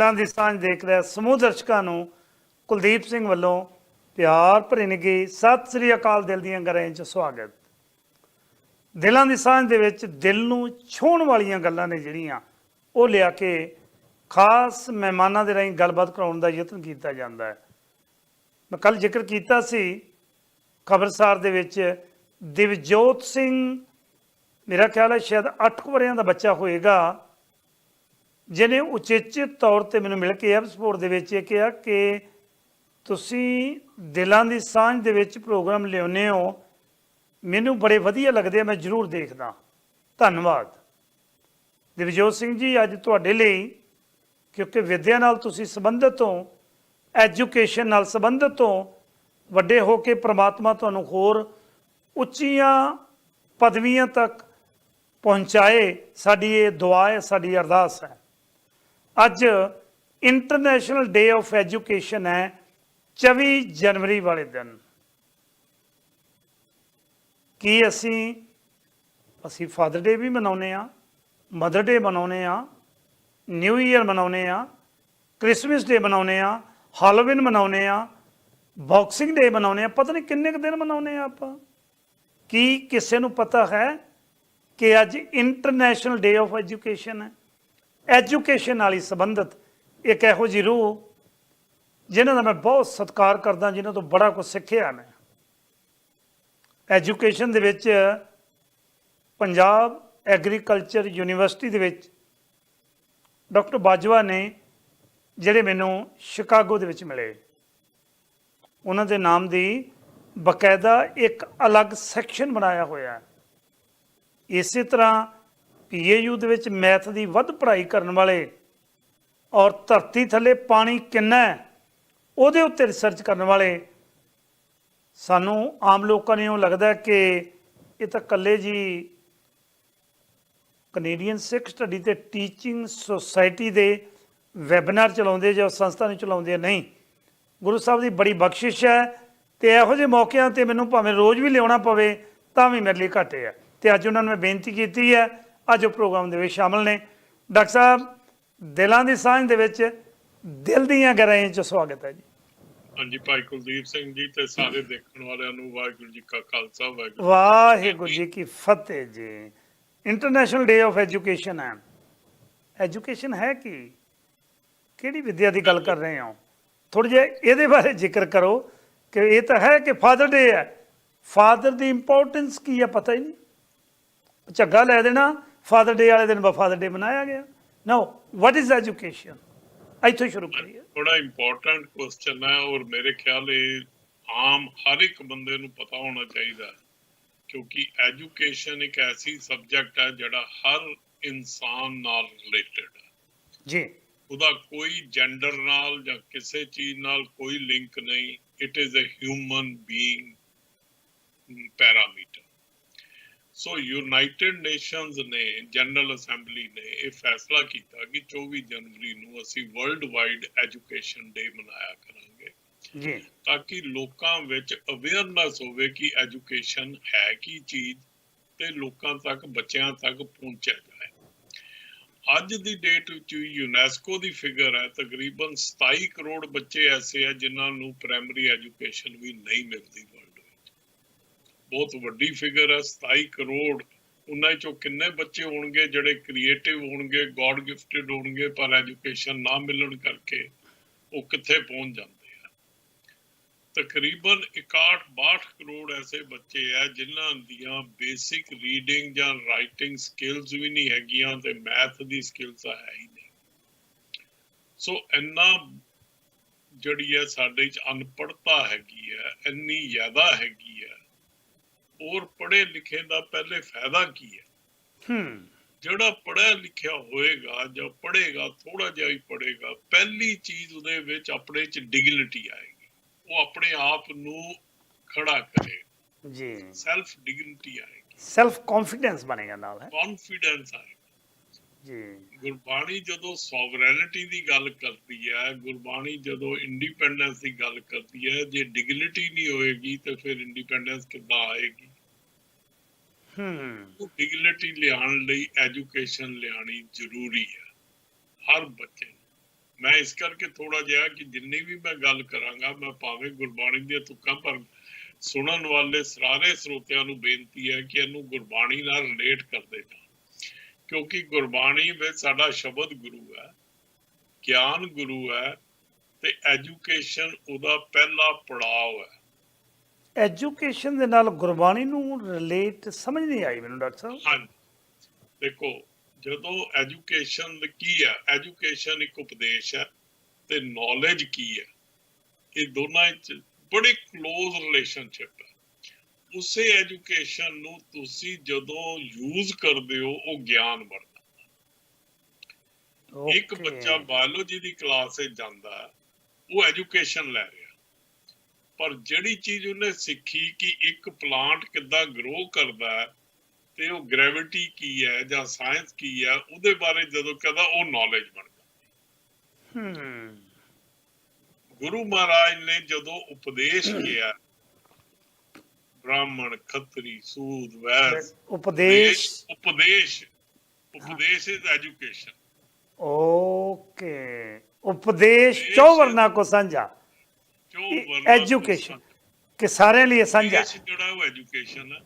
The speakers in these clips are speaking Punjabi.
ਦਿਲਾਂ ਦੀ ਸਾਂਝ ਦੇਖ ਰਿਹਾ ਸਮੂਹ ਦਰਸ਼ਕਾਂ ਨੂੰ ਕੁਲਦੀਪ ਸਿੰਘ ਵੱਲੋਂ ਪਿਆਰ ਭਰੀ ਨਿੱਘੀ ਸਤਿ ਸ੍ਰੀ ਅਕਾਲ ਦਿਲ ਦੀਆਂ ਗਰਾਂ 'ਚ ਸਵਾਗਤ। ਦਿਲਾਂ ਦੀ ਸਾਂਝ ਦੇ ਵਿੱਚ ਦਿਲ ਨੂੰ ਛੂਹਣ ਵਾਲੀਆਂ ਗੱਲਾਂ ਨੇ ਜਿਹੜੀਆਂ, ਉਹ ਲਿਆ ਕੇ ਖਾਸ ਮਹਿਮਾਨਾਂ ਦੇ ਰਾਹੀਂ ਗੱਲਬਾਤ ਕਰਾਉਣ ਦਾ ਯਤਨ ਕੀਤਾ ਜਾਂਦਾ ਹੈ। ਮੈਂ ਕੱਲ ਜ਼ਿਕਰ ਕੀਤਾ ਸੀ, ਖਬਰਸਾਰ ਦੇ ਵਿੱਚ ਦਿਵਜੋਤ ਸਿੰਘ, ਮੇਰਾ ਖਿਆਲ ਹੈ ਸ਼ਾਇਦ 8 ਵਰਿਆਂ ਦਾ ਬੱਚਾ ਹੋਏਗਾ। ਜਿਹਨੇ ਉਚੇਚੇ ਤੌਰ ਤੇ ਮੈਨੂੰ ਮਿਲ ਕੇ ਐਪਸਪੋਰਟ ਦੇ ਵਿੱਚ ਇਹ ਕਿਹਾ ਕਿ ਤੁਸੀਂ ਦਿਲਾਂ ਦੀ ਸਾਂਝ ਦੇ ਵਿੱਚ ਪ੍ਰੋਗਰਾਮ ਲਿਆਉਂਦੇ ਹੋ। ਮੈਨੂੰ ਬੜੇ ਵਧੀਆ ਲੱਗਦੇ ਆ, ਮੈਂ ਜ਼ਰੂਰ ਦੇਖਦਾ। ਧੰਨਵਾਦ। ਦਿਵਜੋਤ ਸਿੰਘ ਜੀ, ਅੱਜ ਤੁਹਾਡੇ ਲਈ, ਕਿਉਂਕਿ ਵਿਦਿਆ ਨਾਲ ਤੁਸੀਂ ਸੰਬੰਧਿਤ ਹੋ, ਐਜੂਕੇਸ਼ਨ ਨਾਲ ਸੰਬੰਧਿਤ ਹੋ, ਵੱਡੇ ਹੋ ਕੇ ਪ੍ਰਮਾਤਮਾ ਤੁਹਾਨੂੰ ਹੋਰ ਉੱਚੀਆਂ ਪਦਵੀਆਂ ਤੱਕ ਪਹੁੰਚਾਏ, ਸਾਡੀ ਇਹ ਦੁਆ ਹੈ, ਸਾਡੀ ਅਰਦਾਸ ਹੈ। ਅੱਜ ਇੰਟਰਨੈਸ਼ਨਲ ਡੇ ਆਫ ਐਜੂਕੇਸ਼ਨ ਹੈ 24 ਜਨਵਰੀ ਵਾਲੇ ਦਿਨ। ਕੀ ਅਸੀਂ ਅਸੀਂ ਫਾਦਰ ਡੇ ਵੀ ਮਨਾਉਨੇ ਆ ਮਦਰ ਡੇ ਮਨਾਉਨੇ ਆ ਨਿਊ ਈਅਰ ਮਨਾਉਨੇ ਆ ਕ੍ਰਿਸਮਸ ਡੇ ਮਨਾਉਨੇ ਆ ਹਾਲੋਵਿਨ ਮਨਾਉਨੇ ਆ ਬਾਕਸਿੰਗ ਡੇ ਮਨਾਉਨੇ ਆ ਪਤਾ ਨਹੀਂ ਕਿੰਨੇ ਕੁ ਦਿਨ ਮਨਾਉਨੇ ਆ ਆਪਾਂ। ਕੀ ਕਿਸੇ ਨੂੰ ਪਤਾ ਹੈ ਕਿ ਅੱਜ ਇੰਟਰਨੈਸ਼ਨਲ ਡੇ ਆਫ ਐਜੂਕੇਸ਼ਨ ਹੈ? ਐਜੂਕੇਸ਼ਨ ਨਾਲ ਹੀ ਸੰਬੰਧਿਤ ਇੱਕ ਇਹੋ ਜਿਹੀ ਰੂਹ ਜਿਨ੍ਹਾਂ ਦਾ ਮੈਂ ਬਹੁਤ ਸਤਿਕਾਰ ਕਰਦਾ, ਜਿਨ੍ਹਾਂ ਤੋਂ ਬੜਾ ਕੁਝ ਸਿੱਖਿਆ ਮੈਂ। ਐਜੂਕੇਸ਼ਨ ਦੇ ਵਿੱਚ ਪੰਜਾਬ ਐਗਰੀਕਲਚਰ ਯੂਨੀਵਰਸਿਟੀ ਦੇ ਵਿੱਚ ਡਾਕਟਰ ਬਾਜਵਾ ਨੇ ਜਿਹੜੇ ਮੈਨੂੰ ਸ਼ਿਕਾਗੋ ਦੇ ਵਿੱਚ ਮਿਲੇ। ਉਹਨਾਂ ਦੇ ਨਾਮ ਦੀ ਬਕਾਇਦਾ ਇੱਕ ਅਲੱਗ ਸੈਕਸ਼ਨ ਬਣਾਇਆ ਹੋਇਆ। ਹੈ ਇਸੇ ਤਰ੍ਹਾਂ ਪੀਏਯੂ ਦੇ ਵਿੱਚ ਮੈਥ ਦੀ ਵੱਧ ਪੜ੍ਹਾਈ ਕਰਨ ਵਾਲੇ ਔਰ ਧਰਤੀ ਥੱਲੇ ਪਾਣੀ ਕਿੰਨਾ ਹੈ, ਉਹਦੇ ਉੱਤੇ ਰਿਸਰਚ ਕਰਨ ਵਾਲੇ, ਸਾਨੂੰ ਆਮ ਲੋਕਾਂ ਨੂੰ ਲੱਗਦਾ ਕਿ ਇਹ ਤਾਂ ਇਕੱਲੇ ਜੀ ਕੈਨੇਡੀਅਨ ਸਿੱਖ ਸਟੱਡੀ ਤੇ ਟੀਚਿੰਗ ਸੁਸਾਇਟੀ ਦੇ ਵੈਬਿਨਾਰ ਚਲਾਉਂਦੇ ਜਾਂ ਸੰਸਥਾ ਨੂੰ ਚਲਾਉਂਦੇ ਆ। ਨਹੀਂ ਗੁਰੂ ਸਾਹਿਬ ਦੀ ਬੜੀ ਬਖਸ਼ਿਸ਼ ਹੈ ਤੇ ਇਹੋ ਜਿਹੇ ਮੌਕਿਆਂ ਤੇ ਮੈਨੂੰ ਭਾਵੇਂ ਰੋਜ਼ ਵੀ ਲਿਆਉਣਾ ਪਵੇ, ਤਾਂ ਵੀ ਮੇਰੇ ਲਈ ਘੱਟੇ ਆ ਤੇ ਅੱਜ ਉਹਨਾਂ ਨੂੰ ਮੈਂ ਬੇਨਤੀ ਕੀਤੀ ਹੈ ਅੱਜ ਉਹ ਪ੍ਰੋਗਰਾਮ ਦੇ ਵਿੱਚ ਸ਼ਾਮਲ ਨੇ। ਡਾਕਟਰ ਸਾਹਿਬ ਦਿਲਾਂ ਦੀ ਸਾਂਝ ਦੇ ਵਿੱਚ ਦਿਲ ਦੀਆਂ ਗਹਿਰਾਈਆਂ 'ਚ ਸਵਾਗਤ ਹੈ ਜੀ। ਹਾਂਜੀ ਭਾਈ ਕੁਲਦੀਪ ਸਿੰਘ ਜੀ ਤੇ ਸਾਰੇ ਦੇਖਣ ਵਾਲਿਆਂ ਨੂੰ ਵਾਹਿਗੁਰੂ ਜੀ ਕਾ ਖਾਲਸਾ ਵਾਹਿਗੁਰੂ ਵਾਹਿਗੁਰੂ ਜੀ ਕੀ ਫਤਿਹ ਜੀ। ਇੰਟਰਨੈਸ਼ਨਲ ਡੇ ਆਫ ਐਜੂਕੇਸ਼ਨ ਹੈ। ਐਜੂਕੇਸ਼ਨ ਹੈ ਕੀ? ਕਿਹੜੀ ਵਿਦਿਆ ਦੀ ਗੱਲ ਕਰ ਰਹੇ ਹੋ? ਥੋੜਾ ਜਿਹਾ ਇਹਦੇ ਬਾਰੇ ਜ਼ਿਕਰ ਕਰੋ ਕਿ ਇਹ ਤਾਂ ਹੈ ਕਿ ਫਾਦਰ ਡੇ ਹੈ। ਫਾਦਰ ਦੀ ਇੰਪੋਰਟੈਂਸ ਕੀ ਹੈ ਪਤਾ ਹੀ ਨਹੀਂ। ਝੱਗਾ ਲੈ ਦੇਣਾ। ਫਾਦਰ ਡੇ ਵਾਲੇ ਦਿਨ ਫਾਦਰ ਡੇ ਮਨਾਇਆ ਗਿਆ। ਨੋ ਵਾਟ ਇਜ਼ ਐਜੂਕੇਸ਼ਨ ਇੱਥੋਂ ਸ਼ੁਰੂ ਕਰੀਏ। ਬੜਾ ਇੰਪੋਰਟੈਂਟ ਕੁਐਸਚਨ ਹੈ ਔਰ ਮੇਰੇ ਖਿਆਲ ਇਹ ਆਮ ਹਰ ਇੱਕ ਬੰਦੇ ਨੂੰ ਪਤਾ ਹੋਣਾ ਚਾਹੀਦਾ ਕਿਉਂਕਿ ਐਜੂਕੇਸ਼ਨ ਇੱਕ ਐਸੀ ਸਬਜੈਕਟ ਹੈ ਜਿਹੜਾ ਹਰ ਇਨਸਾਨ ਨਾਲ ਰਿਲੇਟਡ ਹੈ। ਜੀ। ਉਹਦਾ ਕੋਈ ਜੈਂਡਰ ਨਾਲ ਜਾਂ ਕਿਸੇ ਚੀਜ਼ ਨਾਲ ਕੋਈ ਲਿੰਕ ਨਹੀਂ। It is a human being parameter. So United Nations ਨੇ ਜਨਰਲ ਅਸੈਂਬਲੀ ਨੇ ਇਹ ਫੈਸਲਾ ਕੀਤਾ ਕਿ 24 ਜਨਵਰੀ ਨੂੰ ਅਸੀਂ ਵਰਲਡ ਵਾਈਡ ਐਜੂਕੇਸ਼ਨ ਡੇ ਮਨਾਇਆ ਕਰਾਂਗੇ। ਜੀ। ਤਾਂ ਕਿ ਲੋਕਾਂ ਵਿੱਚ ਅਵੇਅਰਨੈਸ ਹੋਵੇ ਕਿ ਐਜੂਕੇਸ਼ਨ ਹੈ ਕੀ ਚੀਜ਼ ਤੇ ਲੋਕਾਂ ਤੱਕ ਬੱਚਿਆਂ ਤੱਕ ਪਹੁੰਚਿਆ ਜਾਏ। ਅੱਜ ਦੀ ਡੇਟ ਵਿੱਚ ਯੂਨੈਸਕੋ ਦੀ ਫਿਗਰ ਹੈ ਤਕਰੀਬਨ 27 ਕਰੋੜ ਬੱਚੇ ਐਸੇ ਆ ਜਿਨ੍ਹਾਂ ਨੂੰ ਪ੍ਰਾਇਮਰੀ ਐਜੂਕੇਸ਼ਨ ਵੀ ਨਹੀਂ ਮਿਲਦੀ ਵਰਲਡ ਬਹੁਤ ਵੱਡੀ ਫਿਗਰ ਹੈ 27 ਕਰੋੜ। ਉਹਨਾਂ ਚੋਂ ਕਿੰਨੇ ਬੱਚੇ ਹੋਣਗੇ ਜਿਹੜੇ ਕ੍ਰੀਏਟਿਵ ਹੋਣਗੇ ਗੋਡ ਗਿਫਟਡ ਹੋਣਗੇ, ਪਰ ਐਜੂਕੇਸ਼ਨ ਨਾ ਮਿਲਣ ਕਰਕੇ ਉਹ ਕਿੱਥੇ ਪਹੁੰਚ ਜਾਂਦੇ ਆ? ਤਕਰੀਬਨ 61 62 ਕਰੋੜ ਐਸੇ ਬੱਚੇ ਆ ਜਿਨ੍ਹਾਂ ਦੀਆਂ ਬੇਸਿਕ ਰੀਡਿੰਗ ਜਾਂ ਰਾਈਟਿੰਗ ਸਕਿੱਲਸ ਵੀ ਨਹੀਂ ਹੈਗੀਆਂ ਤੇ ਮੈਥ ਦੀ ਸਕਿੱਲਸ ਤਾਂ ਹੈ ਹੀ ਨਹੀਂ। ਸੋ ਇੰਨਾ ਜਿਹੜੀ ਹੈ ਸਾਡੇ ਚ ਅਨਪੜਤਾ ਹੈਗੀ ਹੈ, ਇੰਨੀ ਜ਼ਿਆਦਾ ਹੈਗੀ ਹੈ ਔਰ ਪੜ੍ਹੇ ਲਿਖੇ ਦਾ ਪਹਿਲੇ ਫਾਇਦਾ ਕੀ ਹੈ? ਹੂੰ। ਜਿਹੜਾ ਪੜ੍ਹਿਆ ਲਿਖਿਆ ਹੋਏਗਾ ਜਾਂ ਪੜ੍ਹੇਗਾ ਥੋੜਾ ਜਿਹਾ ਹੀ ਪੜ੍ਹੇਗਾ ਪਹਿਲੀ ਚੀਜ਼ ਉਹਦੇ ਵਿੱਚ ਆਪਣੇ ਚ ਡਿਗਨਿਟੀ ਆਏਗੀ। ਉਹ ਆਪਣੇ ਆਪ ਨੂੰ ਖੜਾ ਕਰੇ। ਜੀ। ਸੈਲਫ ਡਿਗਨਿਟੀ ਆਏਗੀ। ਸੈਲਫ ਕੌਨਫੀਡੈਂਸ ਬਣੇਗਾ ਨਾਲ ਹੈ। ਕੌਨਫੀਡੈਂਸ ਆਏਗਾ। ਜੀ। ਗੁਰਬਾਣੀ ਜਦੋਂ ਸੋਵਰੈਨਿਟੀ ਦੀ ਗੱਲ ਕਰਦੀ ਹੈ ਗੁਰਬਾਣੀ ਜਦੋਂ ਇੰਡੀਪੈਂਡੈਂਸ ਦੀ ਗੱਲ ਕਰਦੀ ਹੈ ਜੇ ਡਿਗਨਿਟੀ ਨਹੀਂ ਹੋਏਗੀ ਤੇ ਫਿਰ ਇੰਡੀਪੈਂਡੈਂਸ ਕਿੱਦਾਂ ਆਏਗੀ? ਹੂੰ। ਡਿਗਨਿਟੀ ਲਿਆਉਣ ਲਈ ਐਜੂਕੇਸ਼ਨ ਲਿਆਣੀ ਜ਼ਰੂਰੀ ਹੈ ਹਰ ਬੱਚੇ। ਮੈਂ ਇਸ ਕਰਕੇ ਥੋੜਾ ਜਿਹਾ ਕਿ ਜਿੰਨੀ ਵੀ ਮੈਂ ਗੱਲ ਕਰਾਂਗਾ ਮੈਂ ਭਾਵੇਂ ਗੁਰਬਾਣੀ ਦੀਆਂ ਤੁਕਾਂ ਪਰ ਸੁਣਨ ਵਾਲੇ ਸਾਰੇ ਸਰੋਤਿਆਂ ਨੂੰ ਬੇਨਤੀ ਹੈ ਕਿ ਇਹਨੂੰ ਗੁਰਬਾਣੀ ਨਾਲ ਰਿਲੇਟ ਕਰਦੇ ਕਿਉਂਕਿ ਗੁਰਬਾਣੀ ਵਿੱਚ ਸਾਡਾ ਸ਼ਬਦ ਗੁਰੂ ਹੈ ਗਿਆਨ ਗੁਰੂ ਹੈ ਤੇ ਐਜੂਕੇਸ਼ਨ ਉਹਦਾ ਪਹਿਲਾ ਪੜਾਅ ਹੈ। ਐਜੂਕੇਸ਼ਨ ਦੇ ਨਾਲ ਗੁਰਬਾਣੀ ਨੂੰ ਰਿਲੇਟ ਸਮਝ ਨਹੀਂ ਆਈ ਮੈਨੂੰ ਡਾਕਟਰ ਸਾਹਿਬ। ਹਾਂਜੀ। ਦੇਖੋ ਜਦੋਂ ਐਜੂਕੇਸ਼ਨ ਕੀ ਹੈ? ਐਜੂਕੇਸ਼ਨ ਇੱਕ ਉਪਦੇਸ਼ ਹੈ ਤੇ ਨੌਲੇਜ ਕੀ ਹੈ? ਇਹ ਦੋਨਾਂ ਵਿੱਚ ਬੜੀ ক্লোਜ਼ ਰਿਲੇਸ਼ਨਸ਼ਿਪ ਹੈ। ਉਸੇ ਐਜੂਕੇਸ਼ਨ ਨੂੰ ਤੁਸੀਂ ਜਦੋਂ ਯੂਜ਼ ਕਰਦੇ ਹੋ ਉਹ ਗਿਆਨ ਬਣਦਾ। ਇੱਕ. ਬੱਚਾ ਬਾਇਓਲੋਜੀ ਦੀ ਕਲਾਸ ਵਿੱਚ ਜਾਂਦਾ ਹੈ ਉਹ ਐਜੂਕੇਸ਼ਨ ਲੈ ਰਿਹਾ ਪਰ ਜਿਹੜੀ ਚੀਜ਼ ਉਹਨੇ ਸਿੱਖੀ ਕਿ ਇੱਕ ਪਲਾਂਟ ਕਿੱਦਾਂ ਗਰੋ ਕਰਦਾ ਹੈ ਤੇ ਉਹ ਗ੍ਰੈਵਿਟੀ ਕੀ ਹੈ ਜਾਂ ਸਾਇੰਸ ਕੀ ਹੈ ਉਹਦੇ ਬਾਰੇ ਜਦੋਂ ਕਹਦਾ ਉਹ ਨੌਲੇਜ ਬਣਦਾ। ਹਮ ਗੁਰੂ ਮਹਾਰਾਜ ਨੇ ਜਦੋਂ ਉਪਦੇਸ਼ ਕੀਤਾ ਬ੍ਰਾਹਮਣ ਖੱਤਰੀ ਸੂਦ ਵੈਦ ਉਪਦੇਸ਼ ਉਪਦੇਸ਼। ਉਪਦੇਸ਼ ਇਜ਼ ਐਜੂਕੇਸ਼ਨ ਓਕੇ। ਉਪਦੇਸ਼ ਚੋ ਵਰਨਾ ਕੋ ਸਾਂਝਾ। ਜੋ ਵਰਨਾ ਐਜੂਕੇਸ਼ਨ ਕਿ ਸਾਰਿਆਂ ਲਈ ਸਾਂਝਾ। ਸਾਂਝਾ ਜਿਹੜਾ ਉਹ ਐਜੂਕੇਸ਼ਨ ਹੈ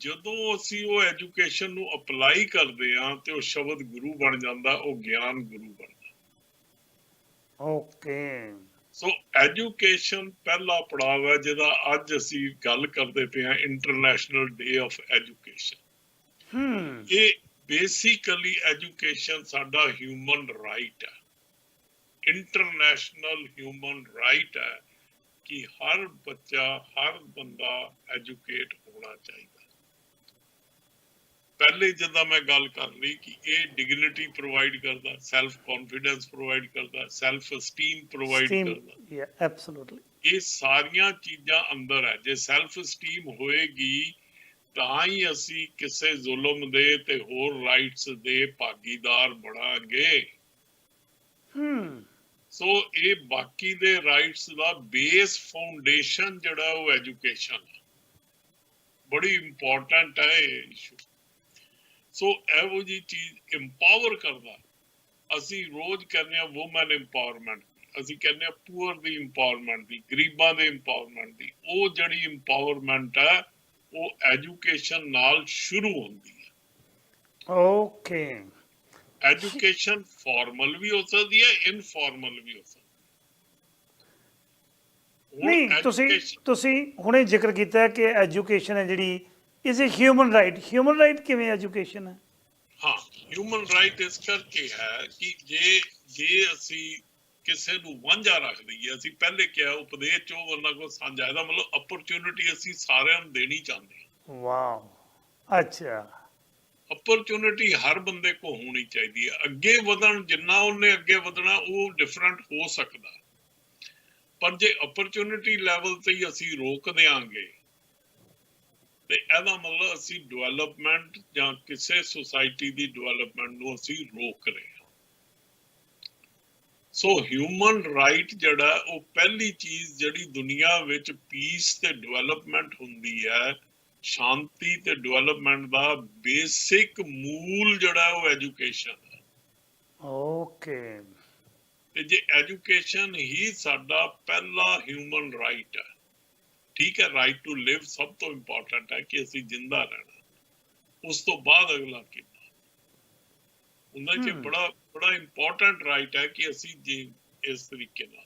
ਜਦੋਂ ਅਸੀਂ ਉਹ ਐਜੂਕੇਸ਼ਨ ਨੂੰ ਅਪਲਾਈ ਕਰਦੇ ਹਾਂ ਤੇ ਉਹ ਸ਼ਬਦ ਗੁਰੂ ਬਣ ਜਾਂਦਾ ਉਹ ਗਿਆਨ ਗੁਰੂ ਬਣਦਾ ਓਕੇ। ਸੋ ਐਜੂਕੇਸ਼ਨ ਪਹਿਲਾ ਪੜਾਅ ਹੈ ਜਿਹਦਾ ਅੱਜ ਅਸੀਂ ਗੱਲ ਕਰਦੇ ਪਏ ਹਾਂ ਇੰਟਰਨੈਸ਼ਨਲ ਡੇ ਆਫ ਐਜੂਕੇਸ਼ਨ ਹਮ ਇਹ ਬੇਸਿਕਲੀ ਐਜੂਕੇਸ਼ਨ ਸਾਡਾ ਹਿਊਮਨ ਰਾਈਟ ਹੈ। ਇੰਟਰਨੈਸ਼ਨਲ ਹਿਊਮਨ ਰਾਈਟ ਹੈ ਕਿ ਹਰ ਬੱਚਾ ਹਰ ਬੰਦਾ ਐਜੂਕੇਟ ਹੋਣਾ ਚਾਹੀਦਾ। ਪਹਿਲੇ ਜਦੋਂ ਮੈਂ ਗੱਲ ਕਰ ਲਈ ਕਿ ਇਹ ਡਿਗਨਿਟੀ ਪ੍ਰੋਵਾਈਡ ਕਰਦਾ ਸੈਲਫ ਕੌਨਫੀਡੈਂਸ ਪ੍ਰੋਵਾਈਡ ਕਰਦਾ ਸੈਲਫ ਅਸਟੀਮ ਪ੍ਰੋਵਾਈਡ ਕਰਦਾ। ਯਾ ਐਬਸੋਲੂਟਲੀ ਇਹ ਸਾਰੀਆਂ ਚੀਜ਼ਾਂ ਅੰਦਰ ਹੈ। ਜੇ ਸੈਲਫ ਸਟੀਮ ਹੋਏਗੀ ਤਾਂ ਹੀ ਅਸੀਂ ਕਿਸੇ ਜ਼ੁਲਮ ਦੇ ਤੇ ਹੋਰ ਰਾਈਟਸ ਦੇ ਭਾਗੀਦਾਰ ਬਣਾਂਗੇ। ਹਮ ਸੋ ਇਹ ਬਾਕੀ ਦੇ ਰਾਈਟਸ ਦਾ ਬੇਸ ਫਾਊਂਡੇਸ਼ਨ ਜਿਹੜਾ ਉਹ ਐਜੂਕੇਸ਼ਨ ਬੜੀ ਇੰਪੋਰਟੈਂਟ ਹੈ ਇਹ ਇਸ਼ੂ ਸੋ ਇਹੋ ਜੀ ਚੀਜ਼ ਇੰਪਾਵਰ ਕਰਦਾ ਅਸੀਂ ਰੋਜ਼ ਕਹਿੰਦੇ ਆ ਔਮਨ ਇੰਪਾਵਰਮੈਂਟ ਅਸੀਂ ਕਹਿੰਦੇ ਆ ਪੂਅਰ ਦੀ ਇੰਪਾਵਰਮੈਂਟ ਦੀ ਗਰੀਬਾਂ ਦੇ ਇੰਪਾਵਰਮੈਂਟ ਦੀ। ਉਹ ਜਿਹੜੀ ਇੰਪਾਵਰਮੈਂਟ ਹੈ ਉਹ ਐਜੂਕੇਸ਼ਨ ਨਾਲ ਸ਼ੁਰੂ ਹੁੰਦੀ ਹੈ। ਓਕੇ ਐਜੂਕੇਸ਼ਨ ਫਾਰਮਲ ਵੀ ਹੋ ਸਕਦੀ ਹੈ ਇਨਫਾਰਮਲ ਵੀ ਹੋ ਸਕਦੀ ਹੈ। ਨਹੀਂ ਤੁਸੀਂ ਤੁਸੀਂ ਹੁਣੇ ਜ਼ਿਕਰ ਕੀਤਾ ਕਿ ਐਜੂਕੇਸ਼ਨ ਹੈ ਜਿਹੜੀ is a human right human right ਕਿਵੇਂ ਐਜੂਕੇਸ਼ਨ ਹੈ? ਹਾਂ ਹਿਊਮਨ ਰਾਈਟ ਇਸ ਕਰਕੇ ਹੈ ਕਿ ਜੇ ਜੇ ਅਸੀਂ ਕਿਸੇ ਨੂੰ ਵਾਂਝਾ ਰੱਖ ਦਈਏ ਅਸੀਂ ਪਹਿਲੇ ਕਿਹਾ ਉਪਦੇਸ਼ ਚੋਂ ਉਹਨਾਂ ਕੋ ਸਾਂਝਾ ਇਹਦਾ ਮਤਲਬ ਅਪਰਚੂਨਿਟੀ ਅਸੀਂ ਸਾਰਿਆਂ ਨੂੰ ਦੇਣੀ ਚਾਹੁੰਦੇ ਹਾਂ। ਵਾਓ। ਅੱਛਾ। ਅਪਰਚੂਨਿਟੀ ਹਰ ਬੰਦੇ ਕੋ ਹੋਣੀ ਚਾਹੀਦੀ ਹੈ। ਅੱਗੇ ਵਧਣ ਜਿੰਨਾ ਉਹਨੇ ਅੱਗੇ ਵਧਣਾ ਉਹ ਡਿਫਰੈਂਟ ਹੋ ਸਕਦਾ। ਪਰ ਜੇ ਅਪਰਚੂਨਿਟੀ ਲੈਵਲ ਤੇ ਹੀ ਅਸੀਂ ਰੋਕ ਦਿਆਂਗੇ ਤੇ ਇਹਦਾ ਮਤਲਬ ਅਸੀਂ ਡਿਵੈਲਪਮੈਂਟ ਜਾਂ ਕਿਸੇ ਸੁਸਾਇਟੀ ਦੀ ਡਿਵੈਲਪਮੈਂਟ ਨੂੰ ਅਸੀਂ ਰੋਕ ਰਹੇ ਹਾਂ। ਸੋ ਹਿਊਮਨ ਰਾਈਟ ਜਿਹੜਾ ਉਹ ਪਹਿਲੀ ਚੀਜ਼ ਜਿਹੜੀ ਦੁਨੀਆ ਵਿੱਚ ਪੀਸ ਤੇ ਡਿਵੈਲਪਮੈਂਟ ਹੁੰਦੀ ਹੈ ਸ਼ਾਂਤੀ ਤੇ ਡਿਵੈਲਪਮੈਂਟ ਦਾ ਬੇਸਿਕ ਮੂਲ ਜਿਹੜਾ ਉਹ ਐਜੂਕੇਸ਼ਨ ਹੈ। ਓਕੇ ਤੇ ਜੇ ਐਜੂਕੇਸ਼ਨ ਹੀ ਸਾਡਾ ਪਹਿਲਾ ਹਿਊਮਨ ਰਾਈਟ ਹੈ ਠੀਕ ਹੈ ਰਾਈਟ ਟੂ ਲਿਵ ਸਭ ਤੋਂ ਇੰਪੋਰਟੈਂਟ ਹੈ ਕਿ ਅਸੀਂ ਜਿੰਦਾ ਰਹਿਣਾ। ਉਸ ਤੋਂ ਬਾਅਦ ਅਗਲਾ ਕੀ ਉਹਨਾਂ ਹਮ। ਬੜਾ ਬੜਾ ਇੰਪੋਰਟੈਂਟ ਰਾਈਟ ਹੈ ਕਿ ਅਸੀਂ ਜੀ ਇਸ ਤਰੀਕੇ ਨਾਲ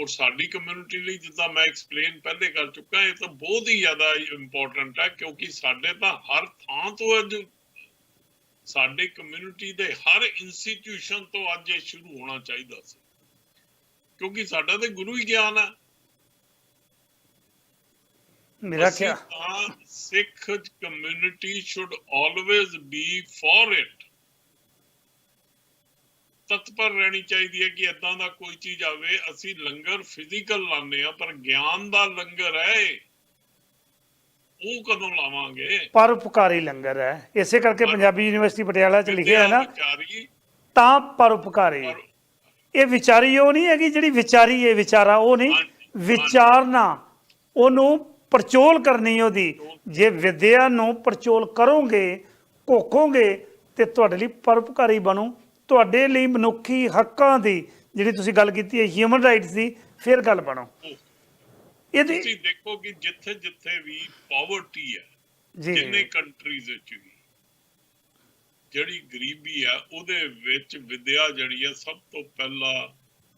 ਔਰ ਸਾਡੀ ਕਮਿਊਨਿਟੀ ਲਈ ਜਿੱਦਾਂ ਮੈਂ ਐਕਸਪਲੇਨ ਪਹਿਲੇ ਕਰ ਚੁੱਕਾ ਇਹ ਤਾਂ ਬਹੁਤ ਹੀ ਜ਼ਿਆਦਾ ਇੰਪੋਰਟੈਂਟ ਹੈ ਕਿਉਂਕਿ ਸਾਡੇ ਤਾਂ ਹਰ ਥਾਂ ਤੋਂ ਅੱਜ ਸਾਡੇ ਕਮਿਊਨਿਟੀ ਦੇ ਹਰ ਇੰਸਟੀਟਿਊਸ਼ਨ ਤੋਂ ਅੱਜ ਇਹ ਸ਼ੁਰੂ ਹੋਣਾ ਚਾਹੀਦਾ ਸੀ। ਕਿਉਂਕਿ ਸਾਡਾ ਤੇ ਗੁਰੂ ਹੀ ਗਿਆਨ ਹੈ। ਮੇਰਾ ਤਾਂ Sikh community should always be for it ਤਤਪਰ ਰਹਿਣੀ ਚਾਹੀਦੀ ਹੈ ਕਿ ਇਦਾਂ ਦਾ ਕੋਈ ਚੀਜ਼ ਆਵੇ। ਅਸੀਂ ਲੰਗਰ ਫਿਜ਼ੀਕਲ ਲਾਣੇ ਆ ਪਰ ਗਿਆਨ ਦਾ ਲੰਗਰ ਹੈ ਇਹ। ਉਹ ਕਦੋਂ ਲਾਵਾਂਗੇ? ਪਰਉਪਕਾਰੀ ਲੰਗਰ ਹੈ। ਇਸੇ ਕਰਕੇ ਪੰਜਾਬੀ ਯੂਨੀਵਰਸਿਟੀ ਪਟਿਆਲਾ ਚ ਲਿਖਿਆ ਹੈ ਨਾ ਤਾਂ ਪਰ ਇਹ ਵਿਚਾਰੀ ਉਹ ਨਹੀਂ ਹੈਗੀ ਜਿਹੜੀ ਵਿਚਾਰੀ ਹੈ ਵਿਚਾਰਾ ਉਹ ਨਹੀਂ। ਵਿਚਾਰਨਾ। ਉਹਨੂੰ ਪਰਚੋਲ ਕਰਨੀ ਉਹਦੀ। ਜੇ ਵਿਦਿਆ ਨੂੰ ਪਰਚੋਲ ਕਰੋਗੇ ਘੋਖੋਗੇ ਤੇ ਤੁਹਾਡੇ ਲਈ ਪਰਉਪਕਾਰੀ ਬਣੂ। ਤੁਹਾਡੇ ਲਈ ਮਨੁੱਖੀ ਹੱਕਾਂ ਦੀ ਜਿਹੜੀ ਤੁਸੀਂ ਗੱਲ ਕੀਤੀ ਹੈ ਹਿਊਮਨ ਰਾਈਟਸ ਦੀ ਫਿਰ ਗੱਲ ਬਣੋ। ਇਹਦੀ ਤੁਸੀਂ ਦੇਖੋ ਕਿ ਜਿੱਥੇ ਜਿੱਥੇ ਵੀ ਪਾਵਰਟੀ ਹੈ ਜਿੰਨੇ ਕੰਟਰੀਜ਼ ਵਿੱਚ ਵੀ ਜਿਹੜੀ ਗਰੀਬੀ ਆ ਉਹਦੇ ਵਿੱਚ ਵਿਦਿਆ ਜਿਹੜੀ ਆ ਸਭ ਤੋਂ ਪਹਿਲਾਂ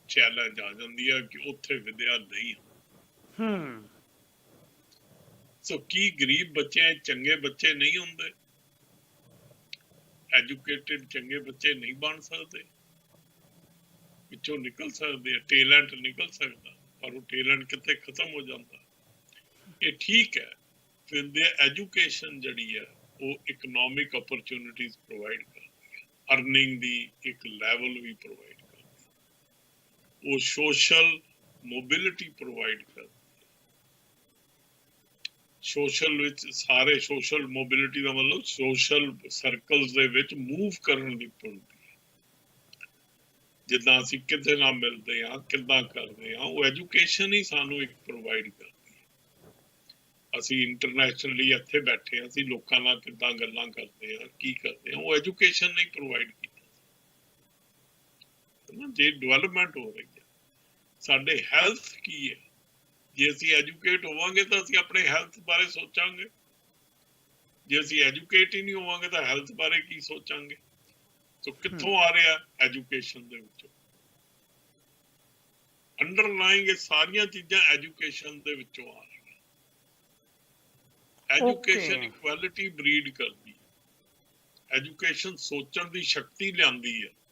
ਚੈਲੰਜ ਆ ਜਾਂਦੀ ਆ ਕਿ ਉੱਥੇ ਵਿਦਿਆ ਨਹੀਂ ਹੈ। ਸੋ ਕੀ ਗਰੀਬ ਬੱਚੇ ਚੰਗੇ ਬੱਚੇ ਨਹੀਂ ਹੁੰਦੇ। ਐਜੂਕੇਟਿਡ ਚੰਗੇ ਬੱਚੇ ਨਹੀਂ ਬਣ ਸਕਦੇ। ਵਿੱਚੋਂ ਨਿਕਲ ਸਕਦੇ ਟੈਲੈਂਟ ਨਿਕਲ ਸਕਦਾ, ਪਰ ਉਹ ਟੈਲੈਂਟ ਕਿਤੇ ਖਤਮ ਹੋ ਜਾਂਦਾ। ਇਹ ਠੀਕ ਹੈ, ਫਿਰ ਦੇ ਐਜੂਕੇਸ਼ਨ ਜਿਹੜੀ ਹੈ, ਉਹ ਇਕਨੋਮਿਕ ਓਪਰਚੁਨਿਟੀਆਂ ਪ੍ਰੋਵਾਈਡ ਕਰਦੀ ਹੈ। ਅਰਨਿੰਗ ਦੀ ਇੱਕ ਲੈਵਲ ਵੀ ਪ੍ਰੋਵਾਈਡ ਕਰਦੀ ਉਹ ਸੋਸ਼ਲ ਮੋਬਿਲਿਟੀ ਪ੍ਰੋਵਾਈਡ ਕਰਦੀ ਸੋਸ਼ਲ ਵਿੱਚ ਸਾਰੇ ਸੋਸ਼ਲ ਮੋਬਿਲਿਟੀ ਦਾ ਮਤਲਬ ਸੋਸ਼ਲ ਸਰਕਲਸ ਦੇ ਵਿੱਚ ਮੂਵ ਕਰਨ ਦੀ ਹੁੰਦੀ ਜਿੱਦਾਂ ਅਸੀਂ ਕਿਤੇ ਨਾਲ ਮਿਲਦੇ ਆ ਕਿੱਦਾਂ ਕਰਦੇ ਆ ਉਹ ਐਜੂਕੇਸ਼ਨ ਹੀ ਸਾਨੂੰ ਇੱਕ ਪ੍ਰੋਵਾਈਡ ਕਰਦੀ ਹੈ। ਅਸੀਂ ਇੰਟਰਨੈਸ਼ਨਲੀ ਇੱਥੇ ਬੈਠੇ ਆ ਅਸੀਂ ਲੋਕਾਂ ਨਾਲ ਕਿੱਦਾਂ ਗੱਲਾਂ ਕਰਦੇ ਆ ਕੀ ਕਰਦੇ ਆ ਉਹ ਐਜੂਕੇਸ਼ਨ ਨਹੀਂ ਪ੍ਰੋਵਾਈਡ ਕੀਤੀ। ਜੇ ਡਿਵੈਲਪਮੈਂਟ ਹੋ ਰਹੀ ਹੈ, ਸਾਡੇ ਹੈਲਥ ਕੀ ਹੈ? ਜੇ ਅਸੀਂ ਐਜੂਕੇਟ ਹੋਵਾਂਗੇ ਤਾਂ ਅਸੀਂ ਆਪਣੇ ਹੈਲਥ ਬਾਰੇ ਸੋਚਾਂਗੇ। ਜੇ ਅਸੀਂ ਐਜੂਕੇਟ ਹੀ ਨਹੀਂ ਹੋਵਾਂਗੇ ਤਾਂ ਹੈਲਥ ਬਾਰੇ ਕੀ ਸੋਚਾਂਗੇ? ਸੋ ਕਿੱਥੋਂ ਆ ਰਿਹਾ ਐਜੂਕੇਸ਼ਨ ਦੇ ਵਿੱਚੋਂ? ਅੰਡਰਲਾਈਂਗ ਇਹ ਸਾਰੀਆਂ ਚੀਜ਼ਾਂ ਐਜੂਕੇਸ਼ਨ ਦੇ ਵਿੱਚੋਂ ਆ ਰਹੀਆਂ। ਐਜੂਕੇਸ਼ਨ. ਇਕੁਐਲਿਟੀ ਬਰੀਡ ਕਰਦੀ ਐਜੂਕੇਸ਼ਨ ਸੋਚਣ ਦੀ ਸ਼ਕਤੀ ਲਿਆਂਦੀ ਹੂੰ।